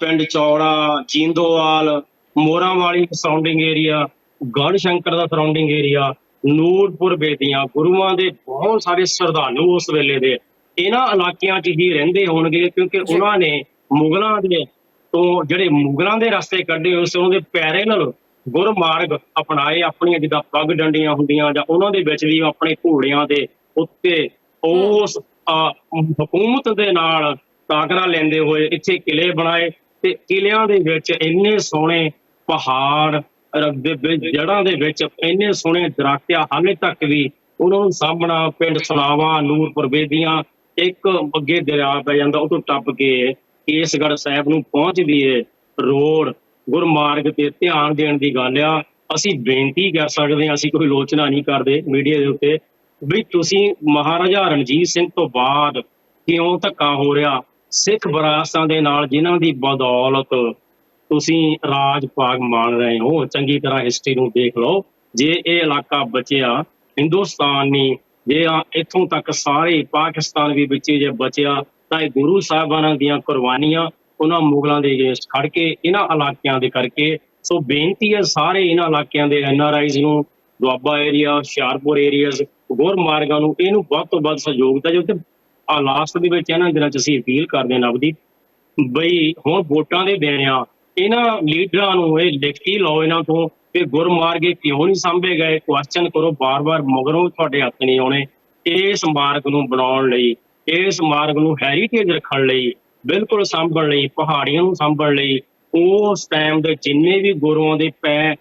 ਪਿੰਡ ਚੌੜਾ ਜੀਂਦੋਵਾਲ ਮੋਰਾਂ ਵਾਲੀ ਸਰਾਊਂਡਿੰਗ ਏਰੀਆ ਗੜ ਸ਼ੰਕਰ ਦਾ ਸਰਾਊਂਡਿੰਗ ਏਰੀਆ ਨੂਰਪੁਰ ਬੇਦੀਆਂ ਗੁਰੂਆਂ ਦੇ ਬਹੁਤ ਸਾਰੇ ਸ਼ਰਧਾਲੂ ਉਸ ਵੇਲੇ ਦੇ ਇਹਨਾਂ ਇਲਾਕਿਆਂ 'ਚ ਹੀ ਰਹਿੰਦੇ ਹੋਣਗੇ ਕਿਉਂਕਿ। ਉਹਨਾਂ ਨੇ ਮੁਗਲਾਂ ਦੇ ਤੋਂ ਜਿਹੜੇ ਮੁਗਲਾਂ ਦੇ ਰਸਤੇ ਕੱਢੇ ਉਸ ਉਹਨਾਂ ਦੇ ਪੈਰੇਲਲ ਗੁਰਮਾਰਗ ਅਪਣਾਏ, ਆਪਣੀਆਂ ਜਿੱਦਾਂ ਪੱਗ ਡੰਡੀਆਂ ਹੁੰਦੀਆਂ ਜਾਂ ਉਹਨਾਂ ਦੇ ਵਿੱਚ ਵੀ ਆਪਣੇ ਘੋੜਿਆਂ ਦੇ ਉੱਤੇ ਉਸ ਹਕੂਮਤ ਦੇ ਨਾਲ ਟਾਕਰਾ ਲੈਂਦੇ ਹੋਏ ਇੱਥੇ ਕਿਲੇ ਬਣਾਏ ਤੇ ਕਿਲਿਆਂ ਦੇ ਵਿੱਚ ਇੰਨੇ ਸੋਹਣੇ ਪਹਾੜ ਰ- ਦੇ ਵਿੱਚ, ਜੜ੍ਹਾਂ ਦੇ ਵਿੱਚ ਇੰਨੇ ਸੋਹਣੇ ਦਰਖਤ ਹਾਲੇ ਤੱਕ ਵੀ ਉਹਨਾਂ ਨੂੰ ਸਾਹਮਣਾ ਪਿੰਡ ਸੁਨਾਵਾ ਨੂਰਪੁਰ ਬੇਦੀਆਂ, ਇੱਕ ਅੱਗੇ ਦਰਿਆ ਪੈ ਜਾਂਦਾ, ਉਹ ਤੋਂ ਟੱਪ ਕੇ ਕੇਸਗੜ੍ਹ ਸਾਹਿਬ ਨੂੰ ਪਹੁੰਚਦੀ ਏ ਰੋਡ ਗੁਰਮਾਰਗ ਤੇ ਧਿਆਨ ਦੇਣ ਦੀ ਗੱਲ ਆ। ਅਸੀਂ ਬੇਨਤੀ ਕਰ ਸਕਦੇ ਹਾਂ, ਅਸੀਂ ਕੋਈ ਲੋਚਨਾ ਨਹੀਂ ਕਰਦੇ ਮੀਡੀਆ ਦੇ ਉੱਤੇ ਵੀ ਤੁਸੀਂ ਮਹਾਰਾਜਾ ਰਣਜੀਤ ਸਿੰਘ ਤੋਂ ਬਾਅਦ ਕਿਉਂ ਧੱਕਾ ਹੋ ਰਿਹਾ? ਸਿੱਖ ਵਿਰਾਸਤਾਂ ਦੇ ਨਾਲ ਜਿਨ੍ਹਾਂ ਦੀ ਬਦੌਲਤ ਤੁਸੀਂ ਰਾਜ ਭਾਗ ਮਾਣ ਰਹੇ ਹੋ, ਚੰਗੀ ਤਰ੍ਹਾਂ ਹਿਸਟਰੀ ਨੂੰ ਦੇਖ ਲਓ। ਜੇ ਇਹ ਇਲਾਕਾ ਬਚਿਆ, ਹਿੰਦੁਸਤਾਨ ਨਹੀਂ ਜੇ ਇੱਥੋਂ ਤੱਕ ਸਾਰੇ ਪਾਕਿਸਤਾਨ ਵੀ ਵਿੱਚ ਜੇ ਬਚਿਆ, ਤਾਂ ਇਹ ਗੁਰੂ ਸਾਹਿਬਾਨਾਂ ਦੀਆਂ ਕੁਰਬਾਨੀਆਂ ਉਹਨਾਂ ਮੁਗਲਾਂ ਦੇ ਅਗੇਂਸਟ ਖੜ ਕੇ ਇਹਨਾਂ ਇਲਾਕਿਆਂ ਦੇ ਕਰਕੇ। ਸੋ ਬੇਨਤੀ ਹੈ ਸਾਰੇ ਇਹਨਾਂ ਇਲਾਕਿਆਂ ਦੇ ਐਨਆਰਆਈਜ਼ ਨੂੰ, ਦੁਆਬਾ ਏਰੀਆ ਹੁਸ਼ਿਆਰਪੁਰ ਏਰੀਆਜ਼ ਗੁਰ ਮਾਰਗਾਂ ਨੂੰ, ਇਹਨੂੰ ਵੱਧ ਤੋਂ ਵੱਧ ਸਹਿਯੋਗ ਦਿੱਤਾ ਜਾਵੇ। ਤੇ ਆ ਲਾਸਟ ਦੇ ਵਿੱਚ ਇਹਨਾਂ ਦਿਨਾਂ ਚ ਅਸੀਂ ਅਪੀਲ ਕਰਦੇ ਹਾਂ ਨਵਦੀਪ, ਬਈ ਹੁਣ ਵੋਟਾਂ ਦੇ ਦੇਣਿਆ ਇਹਨਾਂ ਲੀਡਰਾਂ ਨੂੰ ਇਹ ਲਿਖਤੀ ਲਓ ਇਹਨਾਂ ਤੋਂ ਕਿ ਗੁਰਮਾਰਗੇ ਕਿਉਂ ਨਹੀਂ ਸਾਂਭੇ ਗਏ? ਕੁਐਸਚਨ ਕਰੋ ਬਾਰ-ਬਾਰ ਮਗਰੋਂ ਤੁਹਾਡੇ ਹੱਥ ਨਹੀਂ ਆਉਣੇ। ਇਸ ਮਾਰਗ ਨੂੰ ਬਣਾਉਣ ਲਈ, ਇਸ ਮਾਰਗ ਨੂੰ ਹੈਰੀਟੇਜ ਰੱਖਣ ਲਈ ਬਿਲਕੁਲ ਸਾਂਭਣ ਲਈ ਪਹਾੜੀਆਂ ਨੂੰ ਸਾਂਭਣ ਲਈ ਉਸ ਟਾਈਮ ਦੇ ਜਿੰਨੇ ਵੀ ਗੁਰੂਆਂ ਦੇ ਪੈ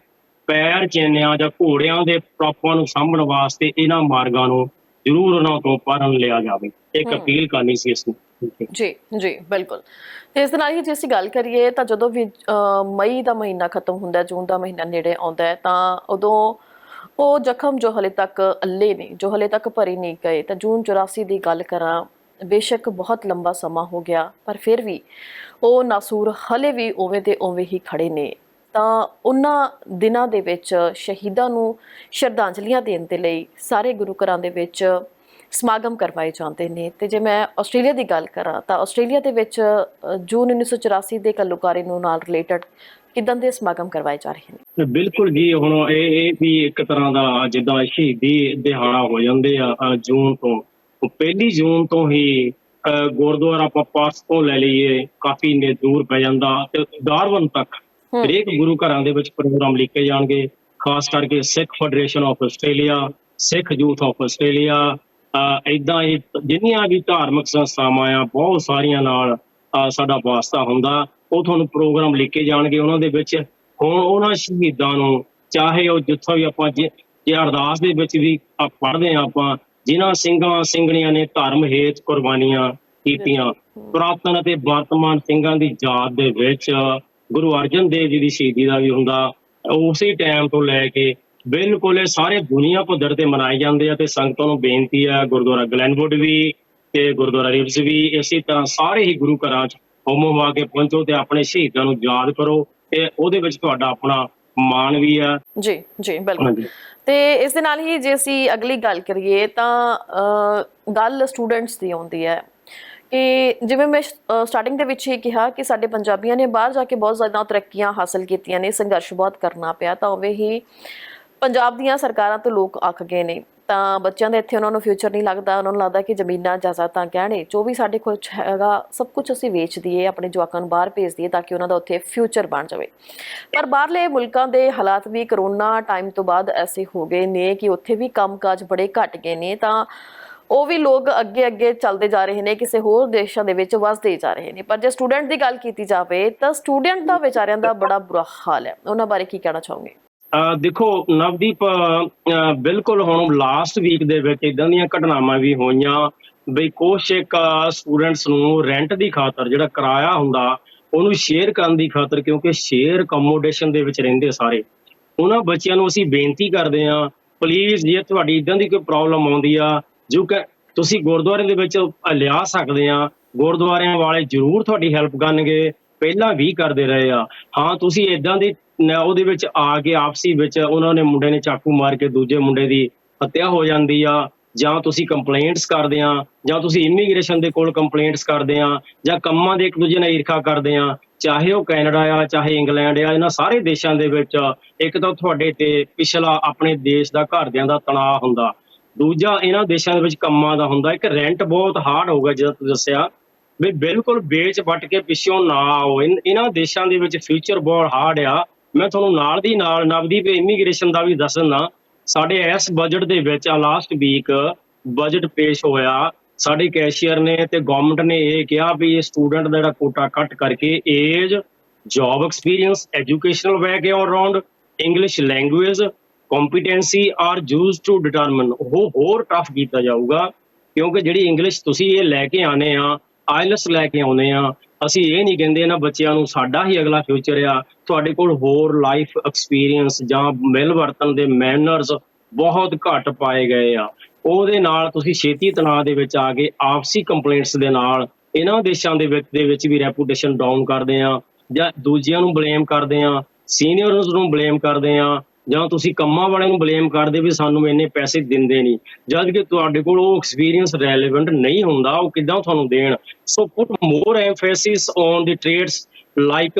ਪੈਰ ਚਿੰਨਿਆਂ ਜਾਂ ਘੋੜਿਆਂ ਦੇ ਪ੍ਰਾਪਾਂ ਨੂੰ ਸਾਂਭਣ ਵਾਸਤੇ ਇਹਨਾਂ ਮਾਰਗਾਂ ਨੂੰ ਜ਼ਰੂਰ ਉਹਨਾਂ ਤੋਂ ਪਰਨ ਲਿਆ ਜਾਵੇ। ਇੱਕ। ਅਪੀਲ ਕਰਨੀ ਸੀ ਇਸ ਨੂੰ। ਜੀ ਜੀ ਬਿਲਕੁਲ। ਤੇ ਇਸ ਦੇ ਨਾਲ ਹੀ ਜੇ ਅਸੀਂ ਗੱਲ ਕਰੀਏ ਤਾਂ ਜਦੋਂ ਵੀ ਮਈ ਦਾ ਮਹੀਨਾ ਖਤਮ ਹੁੰਦਾ ਜੂਨ ਦਾ ਮਹੀਨਾ ਨੇੜੇ ਆਉਂਦਾ ਹੈ ਤਾਂ ਉਦੋਂ ਉਹ ਜ਼ਖਮ ਜੋ ਹਲੇ ਤੱਕ ਅੱਲੇ ਨੇ ਜੋ ਹਲੇ ਤੱਕ ਭਰੇ ਨਹੀਂ ਗਏ ਤਾਂ ਜੂਨ 84 ਦੀ ਗੱਲ ਕਰਾਂ ਬੇਸ਼ੱਕ ਬਹੁਤ ਲੰਬਾ ਸਮਾਂ ਹੋ ਗਿਆ ਪਰ ਫਿਰ ਵੀ ਉਹ ਨਾਸੂਰ ਹਲੇ ਵੀ ਉਵੇਂ ਦੇ ਉਵੇਂ ਹੀ ਖੜੇ ਨੇ। ਤਾਂ ਉਹਨਾਂ ਦਿਨਾਂ ਦੇ ਵਿੱਚ ਸ਼ਹੀਦਾਂ ਨੂੰ ਸ਼ਰਧਾਂਜਲੀਆਂ ਦੇਣ ਦੇ ਲਈ ਸਾਰੇ ਗੁਰੂ ਘਰਾਂ ਦੇ ਵਿੱਚ ਸਮਾਗਮ ਕਰਵਾਏ ਜਾਂਦੇ ਨੇ। ਤੇ ਜੇ ਮੈਂ ਆਸਟ੍ਰੇਲੀਆ ਦੀ ਗੱਲ ਕਰਾਂ ਤਾਂ ਆਸਟ੍ਰੇਲੀਆ ਦੇ ਵਿੱਚ ਅ, ਜੂਨ 1984 ਦੇ ਕੱਲੂਕਾਰੇ ਨੂੰ ਨਾਲ ਰਿਲੇਟਡ ਕਿਦਾਂ ਦੇ ਸਮਾਗਮ ਕਰਵਾਏ ਜਾ ਰਹੇ ਨੇ? ਬਿਲਕੁਲ ਜੀ ਹੁਣ ਇਹ ਇਹ ਵੀ ਇੱਕ ਤਰ੍ਹਾਂ ਦਾ ਜਿੱਦਾਂ ਸ਼ਹੀਦੀ ਦਿਹਾੜਾ ਹੋ ਜਾਂਦੇ ਆ ਜੂਨ ਤੋਂ। ਉਹ ਪਹਿਲੀ ਜੂਨ ਤੋਂ ਹੀ ਗੁਰਦੁਆਰਾ ਆਪਾਂ ਪਾਸ ਤੋਂ ਲੈ ਲਈਏ ਕਾਫੀ ਨੇ ਦੂਰ ਪੈ ਜਾਂਦਾ ਤੇ ਡਾਰਵਨ ਤੱਕ। ਹਰੇਕ ਗੁਰੂ ਘਰਾਂ ਦੇ ਵਿੱਚ ਪ੍ਰੋਗਰਾਮ ਲਿਖੇ ਜਾਣਗੇ ਖਾਸ ਕਰਕੇ Sikh federation of Australia Sikh youth of Australia ਇਦਾਂ ਹੀ ਜਿੰਨੀਆਂ ਵੀ ਧਾਰਮਿਕ ਸੰਸਥਾਵਾਂ ਆ ਬਹੁਤ ਸਾਰੀਆਂ ਨਾਲ ਸਾਡਾ ਵਾਸਤਾ ਹੁੰਦਾ ਉਹ ਤੁਹਾਨੂੰ ਪ੍ਰੋਗਰਾਮ ਲਿਖ ਜਾਣਗੇ ਉਹਨਾਂ ਦੇ ਵਿੱਚ ਹੁਣ ਉਹਨਾਂ ਸ਼ਹੀਦਾਂ ਨੂੰ ਚਾਹੇ ਉਹ ਜਿੱਥੋਂ ਵੀ ਆਪਾਂ ਜੇ ਅਰਦਾਸ ਦੇ ਵਿੱਚ ਵੀ ਪੜ੍ਹਦੇ ਆ ਆਪਾਂ ਜਿਨ੍ਹਾਂ ਸਿੰਘਾਂ ਸਿੰਘਣੀਆਂ ਨੇ ਧਰਮ ਹੇਤ ਕੁਰਬਾਨੀਆਂ ਕੀਤੀਆਂ। ਪੁਰਾਤਨ ਅਤੇ ਵਰਤਮਾਨ ਸਿੰਘਾਂ ਦੀ ਯਾਦ ਦੇ ਵਿੱਚ ਗੁਰੂ ਅਰਜਨ ਦੇਵ ਜੀ ਦੀ ਸ਼ਹੀਦੀ ਦਾ ਵੀ ਹੁੰਦਾ। ਉਸੇ ਟਾਈਮ ਤੋਂ ਲੈ ਕੇ ਬਿਲਕੁਲ ਇਹ ਸਾਰੇ ਦੁਨੀਆ ਪੱਧਰ ਤੇ ਮਨਾਏ ਜਾਂਦੇ ਆ ਤੇ ਸੰਗਤਾਂ ਨੂੰ ਬੇਨਤੀ ਆ ਗੁਰਦੁਆਰਾ ਗਲੈਨਵੁੱਡ ਵੀ ਤੇ ਗੁਰਦੁਆਰਾ ਰਿਬਸ ਵੀ ਇਸੇ ਤਰ੍ਹਾਂ ਸਾਰੇ ਹੀ ਗੁਰੂ ਘਰਾਂ 'ਚ ਹੋਮੋ ਵਾ ਕੇ ਪਹੁੰਚੋ ਤੇ ਆਪਣੇ ਸ਼ਹੀਦਾਂ ਨੂੰ ਯਾਦ ਕਰੋ। ਤੇ ਉਹਦੇ ਵਿੱਚ ਤੁਹਾਡਾ ਆਪਣਾ ਮਾਣ ਵੀ ਆ। ਜੀ ਜੀ ਬਿਲਕੁਲ। ਤੇ ਇਸ ਦੇ ਨਾਲ ਹੀ ਜੇ ਅਸੀਂ ਅਗਲੀ ਗੱਲ ਕਰੀਏ ਤਾਂ ਗੱਲ ਸਟੂਡੈਂਟਸ ਦੀ ਆਉਂਦੀ ਹੈ ਕਿ ਜਿਵੇਂ ਮੈਂ ਸਟਾਰਟਿੰਗ ਦੇ ਵਿੱਚ ਹੀ ਕਿਹਾ ਕਿ ਸਾਡੇ ਪੰਜਾਬੀਆਂ ਨੇ ਬਾਹਰ ਜਾ ਕੇ ਬਹੁਤ ਜ਼ਿਆਦਾ ਤਰੱਕੀਆਂ ਹਾਸਲ ਕੀਤੀਆਂ ਨੇ, ਸੰਘਰਸ਼ ਬਹੁਤ ਕਰਨਾ ਪਿਆ ਤਾਂ ਉਵੇਂ ਹੀ ਪੰਜਾਬ ਦੀਆਂ ਸਰਕਾਰਾਂ ਤੋਂ ਲੋਕ ਅੱਕ ਗਏ ਨੇ। ਤਾਂ ਬੱਚਿਆਂ ਦੇ ਇੱਥੇ ਉਹਨਾਂ ਨੂੰ ਫਿਊਚਰ ਨਹੀਂ ਲੱਗਦਾ, ਉਹਨਾਂ ਨੂੰ ਲੱਗਦਾ ਕਿ ਜ਼ਮੀਨਾਂ ਜਾਇਦਾਦਾਂ ਗਹਿਣੇ ਜੋ ਵੀ ਸਾਡੇ ਕੋਲ ਹੈਗਾ, ਸਭ ਕੁਝ ਅਸੀਂ ਵੇਚ ਦਈਏ, ਆਪਣੇ ਜਵਾਕਾਂ ਨੂੰ ਬਾਹਰ ਭੇਜ ਦਈਏ ਤਾਂ ਕਿ ਉਹਨਾਂ ਦਾ ਉੱਥੇ ਫਿਊਚਰ ਬਣ ਜਾਵੇ। ਪਰ ਬਾਹਰਲੇ ਮੁਲਕਾਂ ਦੇ ਹਾਲਾਤ ਵੀ ਕਰੋਨਾ ਟਾਈਮ ਤੋਂ ਬਾਅਦ ਐਸੇ ਹੋ ਗਏ ਨੇ ਕਿ ਉੱਥੇ ਵੀ ਕੰਮਕਾਜ ਬੜੇ ਘਟ ਗਏ ਨੇ ਤਾਂ ਉਹ ਵੀ ਲੋਕ ਅੱਗੇ ਅੱਗੇ ਚੱਲਦੇ ਜਾ ਰਹੇ ਨੇ, ਕਿਸੇ ਹੋਰ ਦੇਸ਼ਾਂ ਦੇ ਵਿੱਚ ਵਸਦੇ ਜਾ ਰਹੇ ਨੇ। ਪਰ ਜੇ ਸਟੂਡੈਂਟ ਦੀ ਗੱਲ ਕੀਤੀ ਜਾਵੇ ਤਾਂ ਸਟੂਡੈਂਟ ਦਾ ਵਿਚਾਰਿਆਂ ਦਾ ਬੜਾ ਬੁਰਾ ਹਾਲ ਹੈ। ਉਹਨਾਂ ਬਾਰੇ ਕੀ ਕਹਿਣਾ ਚਾਹੋਗੇ? ਦੇਖੋ, ਨਵਦੀਪ ਬਿਲਕੁਲ ਹੁਣ ਲਾਸਟ ਵੀਕ ਦੇ ਵਿੱਚ ਇਦਾਂ ਦੀਆਂ ਘਟਨਾਵਾਂ ਵੀ ਹੋਈਆਂ। ਬਈ ਕੁਛ ਇੱਕ ਸਟੂਡੈਂਟਸ ਨੂੰ ਰੈਂਟ ਦੀ ਖਾਤਰ ਜਿਹੜਾ ਕਿਰਾਇਆ ਹੁੰਦਾ, ਉਹਨੂੰ ਸ਼ੇਅਰ ਕਰਨ ਦੀ ਖਾਤਰ ਕਿਉਂਕਿ ਸ਼ੇਅਰ ਅਕਮੋਡੇਸ਼ਨ ਦੇ ਵਿੱਚ ਰਹਿੰਦੇ ਸਾਰੇ। ਉਹਨਾਂ ਬੱਚਿਆਂ ਨੂੰ ਅਸੀਂ ਬੇਨਤੀ ਕਰਦੇ ਹਾਂ ਪਲੀਜ਼ ਜੇ ਤੁਹਾਡੀ ਇਦਾਂ ਦੀ ਕੋਈ ਪ੍ਰੋਬਲਮ ਆਉਂਦੀ ਆ, ਜੋ ਕਿ ਤੁਸੀਂ ਗੁਰਦੁਆਰੇ ਦੇ ਵਿੱਚ ਲਿਆ ਸਕਦੇ ਆ, ਗੁਰਦੁਆਰਿਆਂ ਵਾਲੇ ਜ਼ਰੂਰ ਤੁਹਾਡੀ ਹੈਲਪ ਕਰਨਗੇ। ਪਹਿਲਾਂ ਵੀ ਕਰਦੇ ਰਹੇ ਆ। ਹਾਂ, ਤੁਸੀਂ ਇਦਾਂ ਦੇ ਉਹਦੇ ਵਿੱਚ ਆ ਕੇ ਆਪਸੀ ਵਿੱਚ ਉਹਨਾਂ ਨੇ ਮੁੰਡੇ ਨੇ ਚਾਕੂ ਮਾਰ ਕੇ ਦੂਜੇ ਮੁੰਡੇ ਦੀ ਹੱਤਿਆ ਹੋ ਜਾਂਦੀ ਆ, ਜਾਂ ਤੁਸੀਂ ਕੰਪਲੇਂਟਸ ਕਰਦੇ ਆ, ਜਾਂ ਤੁਸੀਂ ਇਮੀਗ੍ਰੇਸ਼ਨ ਦੇ ਕੋਲ ਕੰਪਲੇਂਟਸ ਕਰਦੇ ਆ, ਜਾਂ ਕੰਮਾਂ ਦੇ ਇੱਕ ਦੂਜੇ ਨਾਲ ਈਰਖਾ ਕਰਦੇ ਆ, ਚਾਹੇ ਉਹ ਕੈਨੇਡਾ ਆ, ਚਾਹੇ ਇੰਗਲੈਂਡ ਆ, ਇਹਨਾਂ ਸਾਰੇ ਦੇਸ਼ਾਂ ਦੇ ਵਿੱਚ ਇੱਕ ਤਾਂ ਤੁਹਾਡੇ ਤੇ ਪਿਛਲਾ ਆਪਣੇ ਦੇਸ਼ ਦਾ ਘਰਦਿਆਂ ਦਾ ਤਣਾਅ ਹੁੰਦਾ। ਦੂਜਾ ਇਹਨਾਂ ਦੇਸ਼ਾਂ ਦੇ ਵਿੱਚ ਕੰਮਾਂ ਦਾ ਹੁੰਦਾ। ਇੱਕ ਰੈਂਟ ਬਹੁਤ ਹਾਰਡ ਹੋਊਗਾ ਜਿਵੇਂ ਤੁਸੀਂ ਦੱਸਿਆ। ਵੀ ਬਿਲਕੁਲ ਵੇਚ ਵੱਟ ਕੇ ਪਿੱਛੋਂ ਨਾ ਆਓ। ਇਹਨਾਂ ਦੇਸ਼ਾਂ ਦੇ ਵਿੱਚ ਫਿਊਚਰ ਬਹੁਤ ਹਾਰਡ ਆ। ਮੈਂ ਤੁਹਾਨੂੰ ਨਾਲ ਦੀ ਨਾਲ ਨਵਦੀਪ ਇਮੀਗ੍ਰੇਸ਼ਨ ਦਾ ਵੀ ਦੱਸਣਾ ਸਾਡੇ ਇਸ ਬਜਟ ਦੇ ਵਿੱਚ ਆ ਲਾਸਟ ਵੀਕ ਬਜਟ ਪੇਸ਼ ਹੋਇਆ। ਸਾਡੇ ਕੈਸ਼ੀਅਰ ਨੇ ਤੇ ਗਵਰਨਮੈਂਟ ਨੇ ਇਹ ਕਿਹਾ ਵੀ ਇਹ ਸਟੂਡੈਂਟ ਦਾ ਜਿਹੜਾ ਕੋਟਾ ਕੱਟ ਕਰਕੇ age job experience educational background around English language competency are used to determine ਉਹ ਹੋਰ ਟਫ ਕੀਤਾ ਜਾਊਗਾ, ਕਿਉਂਕਿ ਜਿਹੜੀ ਇੰਗਲਿਸ਼ ਤੁਸੀਂ ਇਹ ਲੈ ਕੇ ਆਨੇ ਆ ਆਇਲਸ ਲੈ ਕੇ ਆਉਂਦੇ ਆ ਅਸੀਂ ਇਹ ਨਹੀਂ ਕਹਿੰਦੇ ਇਹਨਾਂ ਬੱਚਿਆਂ ਨੂੰ ਸਾਡਾ ਹੀ ਅਗਲਾ ਫਿਊਚਰ ਆ। ਤੁਹਾਡੇ ਕੋਲ ਹੋਰ ਲਾਈਫ ਐਕਸਪੀਰੀਅੰਸ ਜਾਂ ਮਿਲ ਵਰਤਨ ਦੇ ਮੈਨਰਸ ਬਹੁਤ ਘੱਟ ਪਾਏ ਗਏ ਆ। ਉਹਦੇ ਨਾਲ ਤੁਸੀਂ ਛੇਤੀ ਤਣਾਅ ਦੇ ਵਿੱਚ ਆ ਕੇ ਆਪਸੀ ਕੰਪਲੇਂਟਸ ਦੇ ਨਾਲ ਇਹਨਾਂ ਦੇਸ਼ਾਂ ਦੇ ਵਿੱਚ ਦੇ ਵਿੱਚ ਵੀ ਰੈਪੂਟੇਸ਼ਨ ਡਾਊਨ ਕਰਦੇ ਆ ਜਾਂ ਦੂਜਿਆਂ ਨੂੰ ਬਲੇਮ ਕਰਦੇ ਆ ਸੀਨੀਅਰਸ ਨੂੰ ਬਲੇਮ ਕਰਦੇ ਆ ਜਾਂ ਤੁਸੀਂ ਕੰਮਾਂ ਵਾਲਿਆਂ ਨੂੰ ਬਲੇਮ ਕਰਦੇ ਵੀ ਸਾਨੂੰ ਇੰਨੇ ਪੈਸੇ ਦਿੰਦੇ ਨਹੀਂ ਜਦ ਕਿ ਤੁਹਾਡੇ ਕੋਲ ਉਹ ਐਕਸਪੀਰੀਅੰਸ ਰੈਲੇਵੈਂਟ ਨਹੀਂ ਹੁੰਦਾ ਉਹ ਕਿੱਦਾਂ ਤੁਹਾਨੂੰ ਦੇਣ? So put more emphasis on the trades like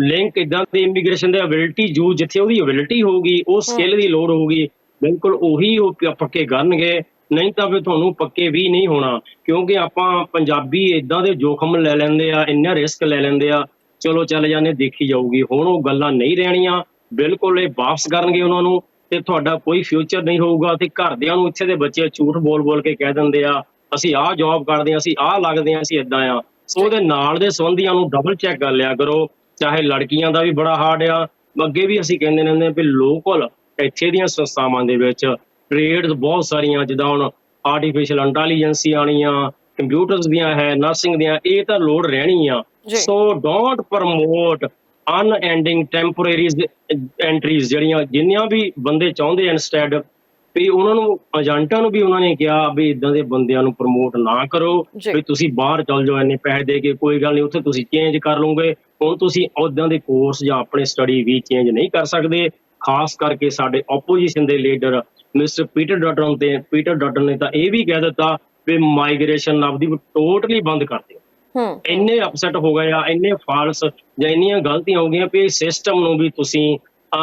link ਇਦਾਂ ਦੀ ਇਮੀਗ੍ਰੇਸ਼ਨ ਦੇ ਅਬਿਲਿਟੀ ਜੋ ਜਿੱਥੇ ਉਹਦੀ ਅਬਿਲਿਟੀ ਹੋਊਗੀ ਉਹ ਸਕਿੱਲ ਦੀ ਲੋੜ ਹੋਊਗੀ ਬਿਲਕੁਲ ਉਹੀ ਉਹ ਪੱਕੇ ਕਰਨਗੇ। ਨਹੀਂ ਤਾਂ ਫਿਰ ਤੁਹਾਨੂੰ ਪੱਕੇ ਵੀ ਨਹੀਂ ਹੋਣਾ ਕਿਉਂਕਿ ਆਪਾਂ ਪੰਜਾਬੀ ਇਦਾਂ ਦੇ ਜੋਖਮ ਲੈ ਲੈਂਦੇ ਆ ਇੰਨਾ ਰਿਸਕ ਲੈ ਲੈਂਦੇ ਆ। ਚਲੋ ਚੱਲ ਜਾਂਦੇ ਦੇਖੀ ਜਾਊਗੀ। ਹੁਣ ਉਹ ਗੱਲਾਂ ਨਹੀਂ ਰਹਿਣੀਆਂ। ਬਿਲਕੁਲ ਇਹ ਵਾਪਸ ਕਰਨਗੇ ਉਹਨਾਂ ਨੂੰ ਤੇ ਤੁਹਾਡਾ ਕੋਈ ਫਿਊਚਰ ਨਹੀਂ ਹੋਊਗਾ। ਤੇ ਘਰਦਿਆਂ ਨੂੰ ਇੱਥੇ ਦੇ ਬੱਚੇ ਝੂਠ ਬੋਲ-ਬੋਲ ਕੇ ਕਹਿ ਦਿੰਦੇ ਆ ਅਸੀਂ ਆਹ ਜੌਬ ਕਰਦੇ ਆ ਅਸੀਂ ਆਹ ਲੱਗਦੇ ਆ ਅਸੀਂ ਇਦਾਂ ਆ। ਸੋ ਉਹਦੇ ਨਾਲ ਦੇ ਸੰਬੰਧੀਆਂ ਨੂੰ ਡਬਲ ਚੈੱਕ ਕਰ ਲਿਆ ਕਰੋ ਚਾਹੇ ਲੜਕੀਆਂ ਦਾ ਵੀ ਬੜਾ ਹਾਰਡ ਆ ਅੱਗੇ ਵੀ ਅਸੀਂ ਕਹਿੰਦੇ ਰਹਿੰਦੇ ਆ ਵੀ ਲੋਕਲ ਇੱਥੇ ਦੀਆਂ ਸੰਸਥਾਵਾਂ ਦੇ ਵਿੱਚ ਟ੍ਰੇਡਸ ਬਹੁਤ ਸਾਰੀਆਂ ਜਿੱਦਾਂ ਹੁਣ ਆਰਟੀਫੀਸ਼ੀਅਲ ਇੰਟੈਲੀਜੈਂਸੀ ਆਣੀਆਂ ਕੰਪਿਊਟਰਸ ਦੀਆਂ ਹੈ ਨਰਸਿੰਗ ਦੀਆਂ ਇਹ ਤਾਂ ਲੋੜ ਰਹਿਣੀ ਆ। So don't promote unending temporaries entries ਜਿਹੜੀਆਂ ਜਿੰਨੀਆਂ ਵੀ ਬੰਦੇ ਚਾਹੁੰਦੇ ਇਨਸਟੈਡ ਵੀ ਉਹਨਾਂ ਨੂੰ ਏਜੰਟਾਂ ਨੂੰ ਵੀ ਉਹਨਾਂ ਨੇ ਕਿਹਾ ਵੀ ਇਦਾਂ ਦੇ ਬੰਦਿਆਂ ਨੂੰ ਪ੍ਰਮੋਟ ਨਾ ਕਰੋ। ਵੀ ਤੁਸੀਂ ਬਾਹਰ ਚਲ ਜਾਓ ਇੰਨੇ ਪੈਸੇ ਦੇ ਕੇ ਕੋਈ ਗੱਲ ਨਹੀਂ ਉੱਥੇ ਤੁਸੀਂ ਚੇਂਜ ਕਰ ਲਓਗੇ। ਹੁਣ ਤੁਸੀਂ ਉਦਾਂ ਦੇ ਕੋਰਸ ਜਾਂ ਆਪਣੇ ਸਟੱਡੀ ਵੀ ਚੇਂਜ ਨਹੀਂ ਕਰ ਸਕਦੇ। ਖਾਸ ਕਰਕੇ ਸਾਡੇ ਆਪੋਜੀਸ਼ਨ ਦੇ ਲੀਡਰ ਮਿਸਟਰ ਪੀਟਰ ਡਾਟਨ ਤੇ ਪੀਟਰ ਡਾਟਨ ਨੇ ਤਾਂ ਇਹ ਵੀ ਕਹਿ ਦਿੱਤਾ ਵੀ ਮਾਈਗ੍ਰੇਸ਼ਨ ਨਵਦੀ ਟੋਟਲੀ ਬੰਦ ਕਰ ਦਿਓ। ਹੂੰ। ਇੰਨੇ ਅਪਸੈਟ ਹੋ ਗਏ ਆ ਇੰਨੇ ਫਾਲਸ ਜਾਂ ਇੰਨੀਆਂ ਗਲਤੀਆਂ ਹੋ ਗਈਆਂ ਵੀ ਸਿਸਟਮ ਨੂੰ ਵੀ ਤੁਸੀਂ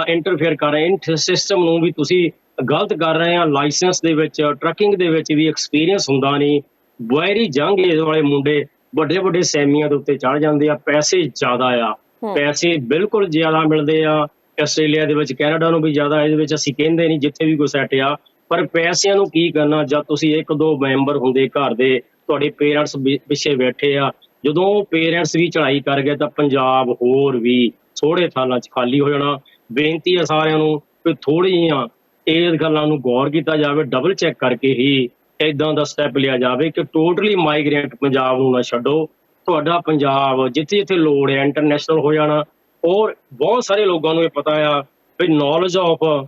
ਇੰਟਰਫੇਅਰ ਕਰ ਰਹੇ ਹੋ ਸਿਸਟਮ ਨੂੰ ਵੀ ਤੁਸੀਂ ਗਲਤ ਕਰ ਰਹੇ ਆ। ਲਾਇਸੈਂਸ ਦੇ ਵਿੱਚ ਟਰੱਕਿੰਗ ਦੇ ਵਿੱਚ ਵੀ ਐਕਸਪੀਰੀਅੰਸ ਹੁੰਦਾ ਨਹੀਂ। ਵੈਰੀ ਜੰਗ ਏਜ ਵਾਲੇ ਮੁੰਡੇ ਵੱਡੇ ਵੱਡੇ ਸੈਮੀਆਂ ਦੇ ਉੱਤੇ ਚੜ ਜਾਂਦੇ ਆ। ਪੈਸੇ ਜ਼ਿਆਦਾ ਆ। ਪੈਸੇ ਬਿਲਕੁਲ ਜ਼ਿਆਦਾ ਮਿਲਦੇ ਆ। ਆਸਟ੍ਰੇਲੀਆ ਦੇ ਵਿੱਚ ਕੈਨੇਡਾ ਨੂੰ ਵੀ ਜ਼ਿਆਦਾ ਇਹਦੇ ਵਿੱਚ ਅਸੀਂ ਕਹਿੰਦੇ ਨਹੀਂ ਜਿੱਥੇ ਵੀ ਕੋਈ ਸੈਟ ਆ। ਪਰ ਪੈਸਿਆਂ ਨੂੰ ਕੀ ਕਰਨਾ? ਜਦ ਤੁਸੀਂ ਇੱਕ ਦੋ ਮੈਂਬਰ ਹੁੰਦੇ ਘਰ ਦੇ ਤੁਹਾਡੇ ਪੇਰੈਂਟਸ ਪਿੱਛੇ ਬੈਠੇ ਆ। ਜਦੋਂ ਪੇਰੈਂਟਸ ਵੀ ਚੜ੍ਹਾਈ ਕਰ ਗਏ ਤਾਂ ਪੰਜਾਬ ਹੋਰ ਵੀ ਥੋੜੇ ਥਾਲਾਂ 'ਚ ਖਾਲੀ ਹੋ ਜਾਣਾ। ਬੇਨਤੀ ਆ ਸਾਰਿਆਂ ਨੂੰ ਕਿ ਥੋੜ੍ਹੀਆਂ ਇਹ ਗੱਲਾਂ ਨੂੰ ਗੌਰ ਕੀਤਾ ਜਾਵੇ ਡਬਲ ਚੈੱਕ ਕਰਕੇ ਹੀ ਇਦਾਂ ਦਾ ਸਟੈਪ ਲਿਆ ਜਾਵੇ ਕਿ ਟੋਟਲੀ ਮਾਈਗ੍ਰੇਟ ਪੰਜਾਬ ਨੂੰ ਨਾ ਛੱਡੋ। ਤੁਹਾਡਾ ਪੰਜਾਬ ਜਿੱਥੇ ਜਿੱਥੇ ਲੋੜ ਹੈ ਇੰਟਰਨੈਸ਼ਨਲ ਹੋ ਜਾਣਾ। ਔਰ ਬਹੁਤ ਸਾਰੇ ਲੋਕਾਂ ਨੂੰ ਇਹ ਪਤਾ ਆ ਵੀ ਨੌਲੇਜ ਆਫ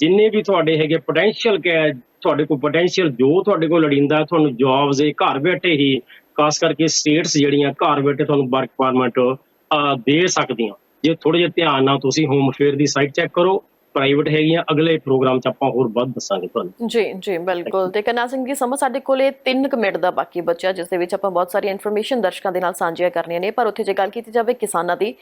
ਜਿੰਨੇ ਵੀ ਤੁਹਾਡੇ ਹੈਗੇ ਪੋਟੈਂਸ਼ੀਅਲ ਕਿ, ਤੁਹਾਡੇ ਕੋਲ ਪੋਟੈਂਸ਼ੀਅਲ ਜੋ ਤੁਹਾਡੇ ਕੋਲ ਲੜਿੰਦਾ ਤੁਹਾਨੂੰ ਜੌਬਸ ਇਹ ਘਰ ਬੈਠੇ ਹੀ, ਖਾਸ ਕਰਕੇ ਸਟੇਟਸ ਜਿਹੜੀਆਂ ਘਰ ਬੈਠੇ ਤੁਹਾਨੂੰ ਵਰਕ ਪਰਮਿਟ ਦੇ ਸਕਦੀਆਂ। ਜੇ ਥੋੜੇ ਜਿਹਾ ਧਿਆਨ ਨਾਲ ਤੁਸੀਂ ਹੋਮ ਅਫੇਅਰ ਦੀ ਸਾਈਟ ਚੈੱਕ ਕਰੋ ਪ੍ਰਾਈਵੇਟ ਹੈਗੀਆਂ, ਅਗਲੇ ਪ੍ਰੋਗਰਾਮ 'ਚ ਆਪਾਂ ਹੋਰ ਵੱਧ ਦੱਸਾਂਗੇ ਤੁਹਾਨੂੰ। ਜੀ ਜੀ, ਬਿਲਕੁਲ। ਤੇ ਕਰਨਾ ਸਿੰਘ ਜੀ, ਸਮਾਂ ਸਾਡੇ ਕੋਲੇ 3 ਮਿੰਟ ਦਾ ਬਾਕੀ ਬਚਿਆ, ਜਿਸ ਦੇ ਵਿੱਚ ਆਪਾਂ ਬਹੁਤ ਸਾਰੀ ਇਨਫੋਰਮੇਸ਼ਨ ਦਰਸ਼ਕਾਂ ਦੇ ਨਾਲ ਸਾਂਝੀਆਂ ਕਰਨੀਆਂ ਨੇ। ਪਰ ਉੱਥੇ ਜੇ ਗੱਲ ਕੀਤੀ ਜਾਵੇ ਕਿਸਾਨਾਂ ਦੀ,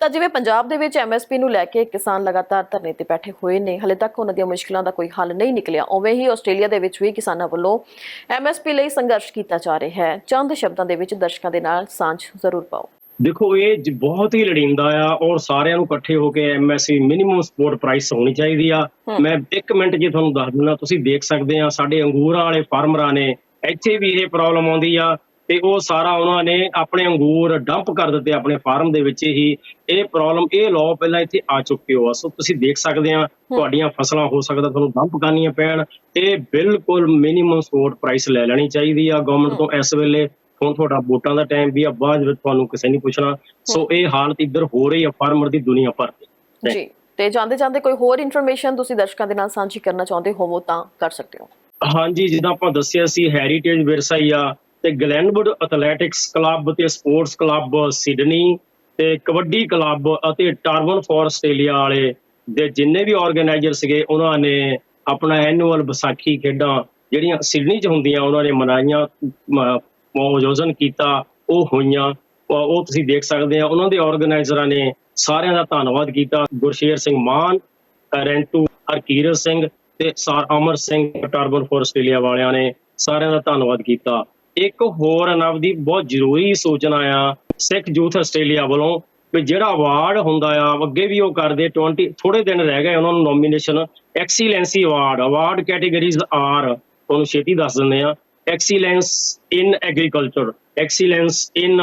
ਤਾਂ ਜਿਵੇਂ ਪੰਜਾਬ ਦੇ ਵਿੱਚ ਐਮਐਸਪੀ ਨੂੰ ਲੈ ਕੇ ਕਿਸਾਨ ਲਗਾਤਾਰ ਧਰਨੇ ਤੇ ਬੈਠੇ ਹੋਏ ਨੇ, ਹਲੇ ਤੱਕ ਉਹਨਾਂ ਦੀਆਂ ਮੁਸ਼ਕਲਾਂ ਦਾ ਕੋਈ ਹੱਲ ਨਹੀਂ ਨਿਕਲਿਆ। ਉਵੇਂ ਹੀ ਆਸਟ੍ਰੇਲੀਆ ਦੇ ਵਿੱਚ ਵੀ ਕਿਸਾਨਾਂ ਵੱਲੋਂ ਐਮਐਸਪੀ ਲਈ ਸੰਘਰਸ਼ ਕੀਤਾ ਜਾ ਰਿਹਾ ਹੈ। ਚੰਦ ਸ਼ਬਦਾਂ ਦੇ ਵਿੱਚ ਦਰਸ਼ਕਾਂ ਦੇ ਨਾਲ ਸਾਂਝ ਜ਼ਰੂਰ ਪਾਓ। ਦੇਖੋ ਇਹ ਜ- ਬਹੁਤ ਹੀ ਲੜਿੰਦਾ ਆ ਔਰ ਸਾਰਿਆਂ ਨੂੰ ਇਕੱਠੇ ਹੋ ਕੇ ਐਮਐਸਸੀ ਮਿਨੀਮਮ ਸਪੋਰਟ ਪ੍ਰਾਈਸ ਹੋਣੀ ਚਾਹੀਦੀ ਆ। ਹਮ। ਮੈਂ ਇੱਕ ਮਿੰਟ ਜੇ ਤੁਹਾਨੂੰ ਦੱਸ ਦਿੰਦਾ ਤੁਸੀਂ ਦੇਖ ਸਕਦੇ ਆ ਸਾਡੇ ਅੰਗੂਰਾਂ ਵਾਲੇ ਫਾਰਮਰਾਂ ਨੇ ਇੱਥੇ ਵੀ ਇਹ ਪ੍ਰੋਬਲਮ ਆਉਂਦੀ ਆ ਤੇ ਉਹ ਸਾਰਾ ਉਹਨਾਂ ਨੇ ਆਪਣੇ ਅੰਗੂਰ ਡੰਪ ਕਰ ਦਿੱਤੇ ਆਪਣੇ ਫਾਰਮ ਦੇ ਵਿੱਚ ਹੀ। ਇਹ ਪ੍ਰੋਬਲਮ ਇਹ ਲਾਅ ਪਹਿਲਾਂ ਇੱਥੇ ਆ ਚੁੱਕੇ ਹੋ। ਆ ਸੋ ਤੁਸੀਂ ਦੇਖ ਸਕਦੇ ਆ ਤੁਹਾਡੀਆਂ ਫਸਲਾਂ ਹੋ ਸਕਦਾ ਤੁਹਾਨੂੰ ਡੰਪ ਕਰਨੀਆਂ ਪੈਣ। ਇਹ ਬਿਲਕੁਲ ਮਿਨੀਮਮ ਸਪੋਰਟ ਪ੍ਰਾਈਸ ਲੈ ਲੈਣੀ ਚਾਹੀਦੀ ਆ। ਗਵਰਨਮੈਂਟ ਤੋਂ ਇਸ ਵੇਲੇ ਹੁਣ ਤੁਹਾਡਾ ਵੋਟਾਂ ਦਾ ਟਾਈਮ ਵੀ ਆ ਬਾਅਦ ਵਿੱਚ ਤੁਹਾਨੂੰ ਕਿਸੇ ਨਹੀਂ ਪੁੱਛਣਾ। ਸੋ ਇਹ ਹਾਲਤ ਇੱਧਰ ਹੋ ਰਹੀ ਆ ਫਾਰਮਰ ਦੀ ਦੁਨੀਆ ਭਰ ਤੇ ਜੀ ਤੇ ਜਾਂਦੇ ਜਾਂਦੇ ਕੋਈ ਹੋਰ ਇਨਫੋਰਮੇਸ਼ਨ ਤੁਸੀਂ ਦਰਸ਼ਕਾਂ ਦੇ ਨਾਲ ਸਾਂਝੀ ਕਰਨਾ ਚਾਹੁੰਦੇ ਹੋਵੋ ਤਾਂ ਕਰ ਸਕਦੇ ਹੋ। ਹਾਂਜੀ ਜਿੱਦਾਂ ਆਪਾਂ ਦੱਸਿਆ ਸੀ ਹੈਰੀਟੇਜ ਵਿਰਸਾ ਹੀ ਆ ਤੇ ਗਲੈਨਵੁੱਡ ਐਥਲੈਟਿਕਸ ਕਲੱਬ ਤੇ ਸਪੋਰਟਸ ਕਲੱਬ ਸਿਡਨੀ ਤੇ ਕਬੱਡੀ ਕਲੱਬ ਅਤੇ ਟਰਬਨ ਫੋਰ ਆਸਟ੍ਰੇਲੀਆ ਵਾਲੇ ਦੇ ਜਿੰਨੇ ਵੀ ਆਰਗੇਨਾਈਜ਼ਰ ਸੀਗੇ ਉਹਨਾਂ ਨੇ ਆਪਣਾ ਐਨੂਅਲ ਵਿਸਾਖੀ ਖੇਡਾਂ ਜਿਹੜੀਆਂ ਸਿਡਨੀ 'ਚ ਹੁੰਦੀਆਂ ਉਹਨਾਂ ਨੇ ਮਨਾਈਆਂ ਆਯੋਜਨ ਕੀਤਾ, ਉਹ ਹੋਈਆਂ ਉਹ ਤੁਸੀਂ ਦੇਖ ਸਕਦੇ ਆ, ਉਹਨਾਂ ਦੇ ਆਰਗੇਨਾਈਜ਼ਰਾਂ ਨੇ ਸਾਰਿਆਂ ਦਾ ਧੰਨਵਾਦ ਕੀਤਾ। ਗੁਰਸ਼ੇਰ ਸਿੰਘ ਮਾਨ ਰੈਂਟੂ ਹਰਕੀਰਤ ਸਿੰਘ ਤੇ ਸਾਰ Amar Singh turban for Australia ਵਾਲਿਆਂ ਨੇ ਸਾਰਿਆਂ ਦਾ ਧੰਨਵਾਦ ਕੀਤਾ। ਇੱਕ ਹੋਰ ਨਵ ਦੀ ਬਹੁਤ ਜ਼ਰੂਰੀ ਸੂਚਨਾ ਆ, ਸਿੱਖ ਯੂਥ ਆਸਟ੍ਰੇਲੀਆ ਵੱਲੋਂ ਵੀ ਜਿਹੜਾ ਅਵਾਰਡ ਹੁੰਦਾ ਆ ਅੱਗੇ ਵੀ ਉਹ ਕਰਦੇ 20 ਥੋੜੇ ਦਿਨ ਰਹਿ ਗਏ ਉਹਨਾਂ ਨੂੰ nomination excellency award award categories are ਤੁਹਾਨੂੰ ਛੇਤੀ ਦੱਸ ਦਿੰਦੇ ਆ। In agriculture excellence in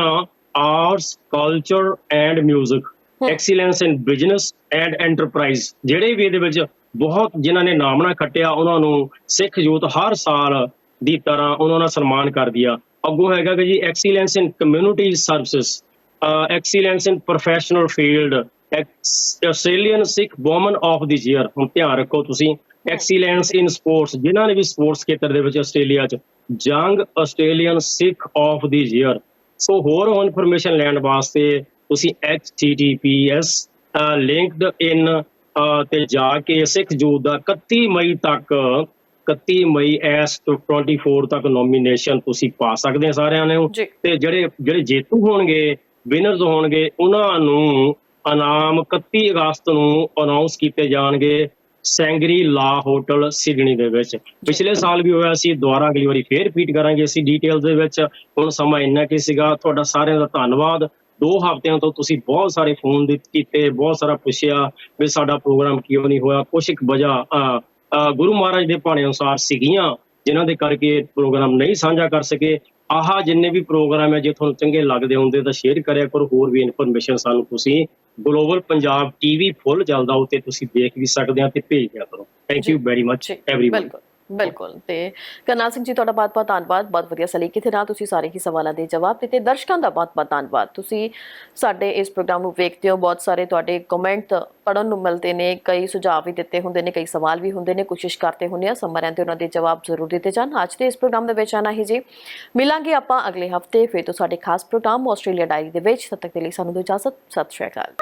arts culture and 뮤직 excellence in business and enterprise ਜਿਹੜੇ ਵੀ ਇਹਦੇ ਵਿੱਚ ਬਹੁਤ ਜਿਨ੍ਹਾਂ ਨੇ ਨਾਮਣਾ ਖੱਟਿਆ ਉਹਨਾਂ ਨੂੰ ਸਿੱਖ ਯੂਥ ਹਰ ਸਾਲ ਦੀ ਤਰ੍ਹਾਂ ਉਹਨਾਂ ਦਾ ਸਨਮਾਨ ਕਰਦੀ ਆ। ਅੱਗੋਂ ਹੈਗਾ ਕਿ ਜੀ excellence in community services excellence in professional field Australian Sikh woman of the year ਹੁਣ ਧਿਆਨ ਰੱਖੋ ਤੁਸੀਂ। ਐਕਸੀਲੈਂਸ ਇਨ ਸਪੋਰਟਸ ਜਿਨ੍ਹਾਂ ਨੇ ਵੀ ਸਪੋਰਟਸ ਖੇਤਰ ਦੇ ਵਿੱਚ ਆਸਟ੍ਰੇਲੀਆ 'ਚ young Australian Sikh of the year so ਹੋਰ ਇਨਫੋਰਮੇਸ਼ਨ ਲੈਣ ਵਾਸਤੇ ਤੁਸੀਂ https ਲਿੰਕਡ ਇਨ ਤੇ ਜਾ ਕੇ ਸਿੱਖ ਯੂਥ ਦਾ 31 ਮਈ ਤੱਕ 31 ਮਈ ਐਸ 24 ਤੱਕ ਨੋਮੀਨੇਸ਼ਨ ਤੁਸੀਂ ਪਾ ਸਕਦੇ ਆ ਸਾਰਿਆਂ ਨੇ। ਤੇ ਜਿਹੜੇ ਜਿਹੜੇ ਜੇਤੂ ਹੋਣਗੇ ਵਿਨਰਸ ਹੋਣਗੇ ਉਹਨਾਂ ਨੂੰ ਇਨਾਮ 31 ਅਗਸਤ ਨੂੰ ਅਨਾਉਂਸ ਕੀਤੇ ਜਾਣਗੇ। ਸੈਂਗਰੀ ਲਾ ਹੋਟਲ ਸਿਡਨੀ ਦੇ ਵਿੱਚ। ਪਿਛਲੇ ਸਾਲ ਵੀ ਹੋਇਆ ਸੀ ਦੁਬਾਰਾ ਅਗਲੀ ਵਾਰੀ ਫੇਰ ਰਿਪੀਟ ਕਰਾਂਗੇ ਅਸੀਂ ਡਿਟੇਲ ਦੇ ਵਿੱਚ। ਹੁਣ ਸਮਾਂ ਇੰਨਾ ਕੀ ਸੀਗਾ ਤੁਹਾਡਾ ਸਾਰਿਆਂ ਦਾ ਧੰਨਵਾਦ। ਦੋ ਹਫ਼ਤਿਆਂ ਤੋਂ ਤੁਸੀਂ ਬਹੁਤ ਸਾਰੇ ਫੋਨ ਕੀਤੇ ਬਹੁਤ ਸਾਰਾ ਪੁੱਛਿਆ ਵੀ ਸਾਡਾ ਪ੍ਰੋਗਰਾਮ ਕਿਉਂ ਨਹੀਂ ਹੋਇਆ। ਕੁਛ ਇੱਕ ਵਜ੍ਹਾ ਅ, ਅ, ਗੁਰੂ ਮਹਾਰਾਜ ਦੇ ਭਾਣੇ ਅਨੁਸਾਰ ਸੀਗੀਆਂ ਜਿਨ੍ਹਾਂ ਦੇ ਕਰਕੇ ਪ੍ਰੋਗਰਾਮ ਨਹੀਂ ਸਾਂਝਾ ਕਰ ਸਕੇ। ਆਹ ਜਿੰਨੇ ਵੀ ਪ੍ਰੋਗਰਾਮ ਹੈ ਜੇ ਤੁਹਾਨੂੰ ਚੰਗੇ ਲੱਗਦੇ ਹੁੰਦੇ ਤਾਂ ਸ਼ੇਅਰ ਕਰਿਆ ਕਰੋ ਹੋਰ ਵੀ ਇਨਫੋਰਮੇਸ਼ਨ ਸਾਨੂੰ ਤੁਸੀਂ ਗਲੋਬਲ ਪੰਜਾਬ ਟੀਵੀ ਫੁੱਲ ਚੱਲਦਾ ਉੱਤੇ ਤੁਸੀਂ ਦੇਖ ਵੀ ਸਕਦੇ ਆ ਤੇ ਭੇਜ ਦਿਆ ਕਰੋ। Thank you very much everyone ਬਿਲਕੁਲ ਬਿਲਕੁਲ ਤੇ ਕਰਨਾਲ ਸਿੰਘ ਜੀ, ਤੁਹਾਡਾ ਬਹੁਤ-ਬਹੁਤ ਧੰਨਵਾਦ, ਬਹੁਤ ਵਧੀਆ ਸਲੀਕੇ ਦੇ ਨਾਲ ਤੁਸੀਂ ਸਾਰੇ ਹੀ ਸਵਾਲਾਂ ਦੇ ਜਵਾਬ ਦਿੱਤੇ, ਦਰਸ਼ਕਾਂ ਦਾ ਬਹੁਤ-ਬਹੁਤ ਧੰਨਵਾਦ। ਤੁਸੀਂ ਸਾਡੇ ਇਸ ਪ੍ਰੋਗਰਾਮ ਨੂੰ ਵੇਖਦੇ ਹੋ, ਬਹੁਤ ਸਾਰੇ ਤੁਹਾਡੇ ਕਮੈਂਟ ਪੜਨ ਨੂੰ ਮਿਲਦੇ ਨੇ, ਕਈ ਸੁਝਾਅ ਵੀ ਦਿੱਤੇ ਹੁੰਦੇ ਨੇ, ਕਈ ਸਵਾਲ ਵੀ ਹੁੰਦੇ ਨੇ, ਕੋਸ਼ਿਸ਼ ਕਰਦੇ ਹੁੰਦੇ ਆ ਸਮਰਾਂ ਤੇ ਉਹਨਾਂ ਦੇ ਜਵਾਬ ਜ਼ਰੂਰ ਦਿੱਤੇ ਜਾਣ। ਅੱਜ ਦੇ ਇਸ ਪ੍ਰੋਗਰਾਮ ਦੇ ਵਿੱਚ ਆਣਾ ਹੀ ਜੀ। ਮਿਲਾਂਗੇ ਆਪਾਂ ਅਗਲੇ ਹਫ਼ਤੇ, ਫਿਰ ਤੋਂ ਸਾਡੇ ਖਾਸ ਪ੍ਰੋਗਰਾਮ ਆਸਟ੍ਰੇਲੀਆ ਡਾਇਰੀ ਦੇ ਵਿੱਚ। ਤਦ ਤੱਕ ਦੇ ਲਈ ਸਾਨੂੰ ਦਿਓ ਇਜਾਜ਼ਤ, ਸਤਿ ਸ਼੍ਰੀ ਅਕਾਲ।